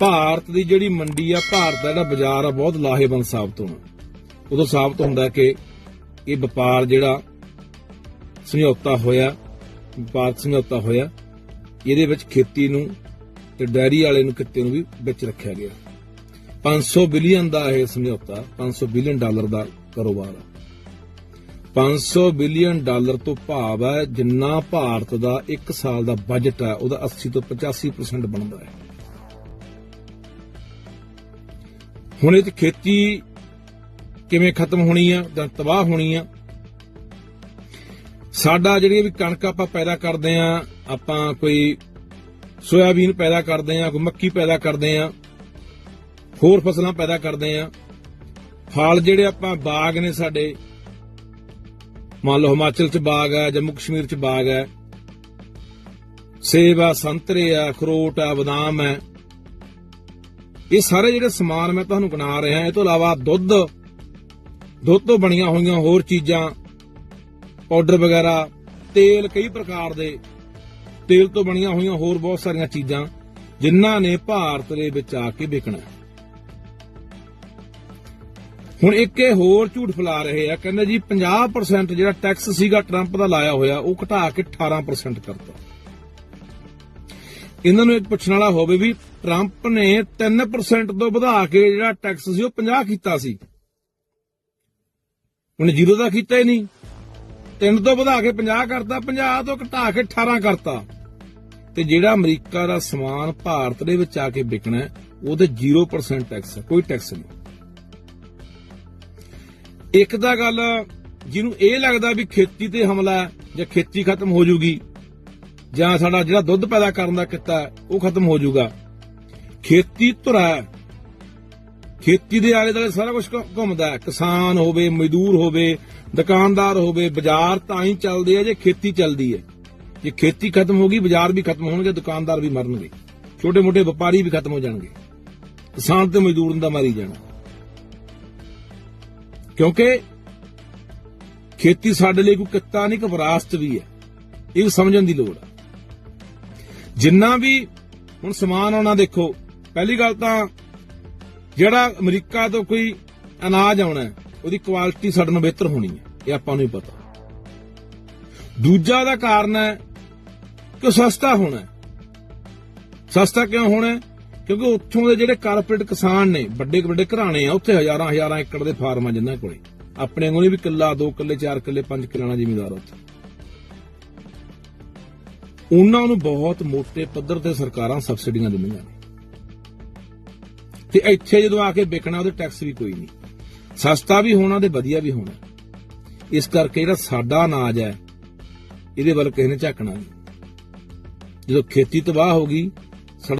ਭਾਰਤ ਦੀ ਜਿਹੜੀ ਮੰਡੀ ਆ, ਭਾਰਤ ਦਾ ਜਿਹੜਾ ਬਾਜ਼ਾਰ ਆ, ਬਹੁਤ ਲਾਹੇਵੰਦ ਸਾਬਤ ਹੋਣਾ। ਉਦੋਂ ਸਾਬਤ ਹੁੰਦਾ ਕਿ ਇਹ ਵਪਾਰ ਜਿਹੜਾ ਸਮਝੌਤਾ ਹੋਇਆ, ਵਪਾਰਕ ਸਮਝੌਤਾ ਹੋਇਆ, ਇਹਦੇ ਵਿੱਚ ਖੇਤੀ ਨੂੰ ਤੇ ਡੈਰੀ ਵਾਲੇ ਨੂੰ ਕਿੱਤੇ ਨੂੰ ਵੀ ਵਿੱਚ ਰੱਖਿਆ ਗਿਆ। 500 ਬਿਲੀਅਨ ਦਾ ਇਹ ਸਮਝੌਤਾ 500 ਬਿਲੀਅਨ ਡਾਲਰ ਦਾ ਕਾਰੋਬਾਰ ਆ। 500 ਬਿਲੀਅਨ ਡਾਲਰ ਤੋਂ ਭਾਵ ਹੈ ਜਿੰਨਾ ਭਾਰਤ ਦਾ 1 ਸਾਲ ਦਾ ਬਜਟ ਹੈ, ਉਹਦਾ 80 ਤੋਂ 85% ਬਣਦਾ ਹੈ। ਹੁਣ ਇਹ 'ਚ ਖੇਤੀ ਕਿਵੇਂ ਖਤਮ ਹੋਣੀ ਆ ਜਾਂ ਤਬਾਹ ਹੋਣੀ ਆ ਸਾਡਾ ਜਿਹੜੀ ਵੀ ਕਣਕ ਆਪਾਂ ਪੈਦਾ ਕਰਦੇ ਆ ਆਪਾਂ ਕੋਈ ਸੋਇਆਬੀਨ ਪੈਦਾ ਕਰਦੇ ਆ ਕੋਈ ਮੱਕੀ ਪੈਦਾ ਕਰਦੇ ਆ ਹੋਰ ਫਸਲਾਂ ਪੈਦਾ ਕਰਦੇ ਆ ਫਲ ਜਿਹੜੇ ਆਪਾਂ ਬਾਗ ਨੇ ਸਾਡੇ, ਮੰਨ ਲਓ ਹਿਮਾਚਲ ਚ ਬਾਗ ਹੈ, ਜੰਮੂ ਕਸ਼ਮੀਰ ਚ ਬਾਗ ਹੈ, ਸੇਬ ਆ, ਸੰਤਰੇ ਆ, ਅਖਰੋਟ ਆ, ਬਦਾਮ ਹੈ, ਇਹ ਸਾਰੇ ਜਿਹੜੇ ਸਮਾਨ ਮੈਂ ਤੁਹਾਨੂੰ ਗਿਣਾ ਰਿਹਾ, ਇਹ ਤੋਂ ਇਲਾਵਾ ਦੁੱਧ ਦੁੱਧ ਤੋਂ ਬਣੀਆਂ ਹੋਈਆਂ ਹੋਰ ਚੀਜ਼ਾਂ ਪਾਊਡਰ ਵਗੈਰਾ, ਤੇਲ, ਕਈ ਪ੍ਰਕਾਰ ਦੇ ਤੇਲ ਤੋਂ ਬਣੀਆਂ ਹੋਈਆਂ ਹੋਰ ਬਹੁਤ ਸਾਰੀਆਂ ਚੀਜ਼ਾਂ ਜਿਨ੍ਹਾਂ ਨੇ ਭਾਰਤ ਦੇ ਵਿੱਚ ਆ ਕੇ ਵਿਕਣਾ ਹੁਣ ਇੱਕ ਇਹ ਹੋਰ ਝੂਠ ਫੈਲਾ ਰਹੇ ਆ, ਕਹਿੰਦੇ ਜੀ 50% ਜਿਹੜਾ ਟੈਕਸ ਸੀਗਾ ਟਰੰਪ ਦਾ ਲਾਇਆ ਹੋਇਆ, ਉਹ ਘਟਾ ਕੇ 18% ਕਰਤਾ। ਇਹਨਾਂ ਨੂੰ ਇੱਕ ਪੁੱਛਣ ਵਾਲਾ ਹੋਵੇ ਵੀ ਟਰੰਪ ਨੇ 3% ਤੋਂ ਵਧਾ ਕੇ ਜਿਹੜਾ ਟੈਕਸ ਸੀ, ਉਹ 50 ਕੀਤਾ ਸੀ। ਉਹਨੇ ਜ਼ੀਰੋ ਦਾ ਕੀਤਾ ਹੀ ਨਹੀਂ। 3 ਤੋਂ ਵਧਾ ਕੇ 50 ਕਰਤਾ 50 ਤੋਂ ਘਟਾ ਕੇ 18 ਕਰਤਾ। ਤੇ ਜਿਹੜਾ ਅਮਰੀਕਾ ਦਾ ਸਮਾਨ ਭਾਰਤ ਦੇ ਵਿੱਚ ਆ ਕੇ ਵਿਕਣਾ ਹੈ, ਉਹਦੇ 0% ਟੈਕਸ ਹੈ ਕੋਈ ਟੈਕਸ ਨਹੀਂ। ਇੱਕ ਤਾਂ ਗੱਲ ਜਿਹਨੂੰ ਇਹ ਲੱਗਦਾ ਵੀ ਖੇਤੀ ਤੇ ਹਮਲਾ ਜਾਂ ਖੇਤੀ ਖਤਮ ਹੋ ਜੂਗੀ ਜਾਂ ਸਾਡਾ ਜਿਹੜਾ ਦੁੱਧ ਪੈਦਾ ਕਰਨ ਦਾ ਕਿੱਤਾ ਉਹ ਖਤਮ ਹੋ ਜਾਊਗਾ ਖੇਤੀ ਧੁਰਾ ਖੇਤੀ ਦੇ ਆਲੇ ਦੁਆਲੇ ਸਾਰਾ ਕੁਝ ਘੁੰਮਦਾ ਕਿਸਾਨ ਹੋਵੇ ਮਜ਼ਦੂਰ ਹੋਵੇ ਦੁਕਾਨਦਾਰ ਹੋਵੇ ਬਾਜ਼ਾਰ ਤਾਂ ਹੀ ਚੱਲਦੇ ਆ ਜੇ ਖੇਤੀ ਚੱਲਦੀ ਹੈ। ਜੇ ਖੇਤੀ ਖਤਮ ਹੋ ਗਈ ਬਾਜ਼ਾਰ ਵੀ ਖਤਮ ਹੋਣਗੇ ਦੁਕਾਨਦਾਰ ਵੀ ਮਰਨਗੇ। ਛੋਟੇ ਮੋਟੇ ਵਪਾਰੀ ਵੀ ਖਤਮ ਹੋ ਜਾਣਗੇ। ਕਿਸਾਨ ਤੇ ਮਜ਼ਦੂਰ ਦਾ ਮਾਰੀ ਜਾਣਾ। ਕਿਉਂਕਿ ਖੇਤੀ ਸਾਡੇ ਲਈ ਕੋਈ ਕਿੱਤਾ ਨਹੀਂ ਕਿ ਵਿਰਾਸਤ ਵੀ ਹੈ। ਇਹ ਵੀ ਸਮਝਣ ਦੀ ਲੋੜ ਹੈ ਜਿੰਨਾ ਵੀ ਹੁਣ ਸਮਾਨ ਆਉਣਾ ਦੇਖੋ। ਪਹਿਲੀ ਗੱਲ ਤਾਂ ਜਿਹੜਾ ਅਮਰੀਕਾ ਤੋਂ ਕੋਈ ਅਨਾਜ ਆਉਣਾ ਹੈ, ਉਹਦੀ ਕੁਆਲਿਟੀ ਸਾਡੇ ਨਾਲੋਂ ਬਿਹਤਰ ਹੋਣੀ ਹੈ, ਇਹ ਆਪਾਂ ਨੂੰ ਹੀ ਪਤਾ। ਦੂਜਾ ਦਾ ਕਾਰਨ ਹੈ ਕਿ ਸਸਤਾ ਹੋਣਾ ਸਸਤਾ ਕਿਉਂ ਹੋਣਾ ਹੈ? ਕਿਉਂਕਿ ਉੱਥੋਂ ਦੇ ਜਿਹੜੇ ਕਾਰਪੋਰੇਟ ਕਿਸਾਨ ਨੇ, ਵੱਡੇ ਵੱਡੇ ਘਰਾਣੇ ਆ, ਉੱਥੇ ਹਜ਼ਾਰਾਂ ਹਜ਼ਾਰਾਂ ਏਕੜ ਦੇ ਫਾਰਮ ਆ ਜਿਨ੍ਹਾਂ ਕੋਲੇ। ਆਪਣੇ ਕੋਲੇ ਵੀ ਕਿੱਲਾ 2 ਕਿੱਲੇ 4 ਕਿੱਲੇ 5 ਕਿੱਲਿਆਂ ਜ਼ਿਮੀਦਾਰ ਉੱਥੇ। ਉਹਨਾਂ ਨੂੰ ਬਹੁਤ ਮੋਟੇ ਪੱਧਰ ਤੇ ਸਰਕਾਰਾਂ ਸਬਸਿਡੀਆਂ ਦਿੰਦੀਆਂ ਨੇ। ਤੇ ਇੱਥੇ ਜਦੋਂ ਆ ਕੇ ਵਿਕਣਾ, ਉਹਦੇ ਟੈਕਸ ਵੀ ਕੋਈ ਨਹੀਂ। ਸਸਤਾ ਵੀ ਹੋਣਾ ਤੇ ਵਧੀਆ ਵੀ ਹੋਣਾ। ਇਸ ਕਰਕੇ ਜਿਹੜਾ ਸਾਡਾ ਅਨਾਜ ਹੈ, ਇਹਦੇ ਵੱਲ ਕਿਸੇ ਨੇ ਝਾਕਣਾ ਨਹੀਂ। ਜਦੋਂ ਖੇਤੀ ਤਬਾਹ ਹੋ ਗਈ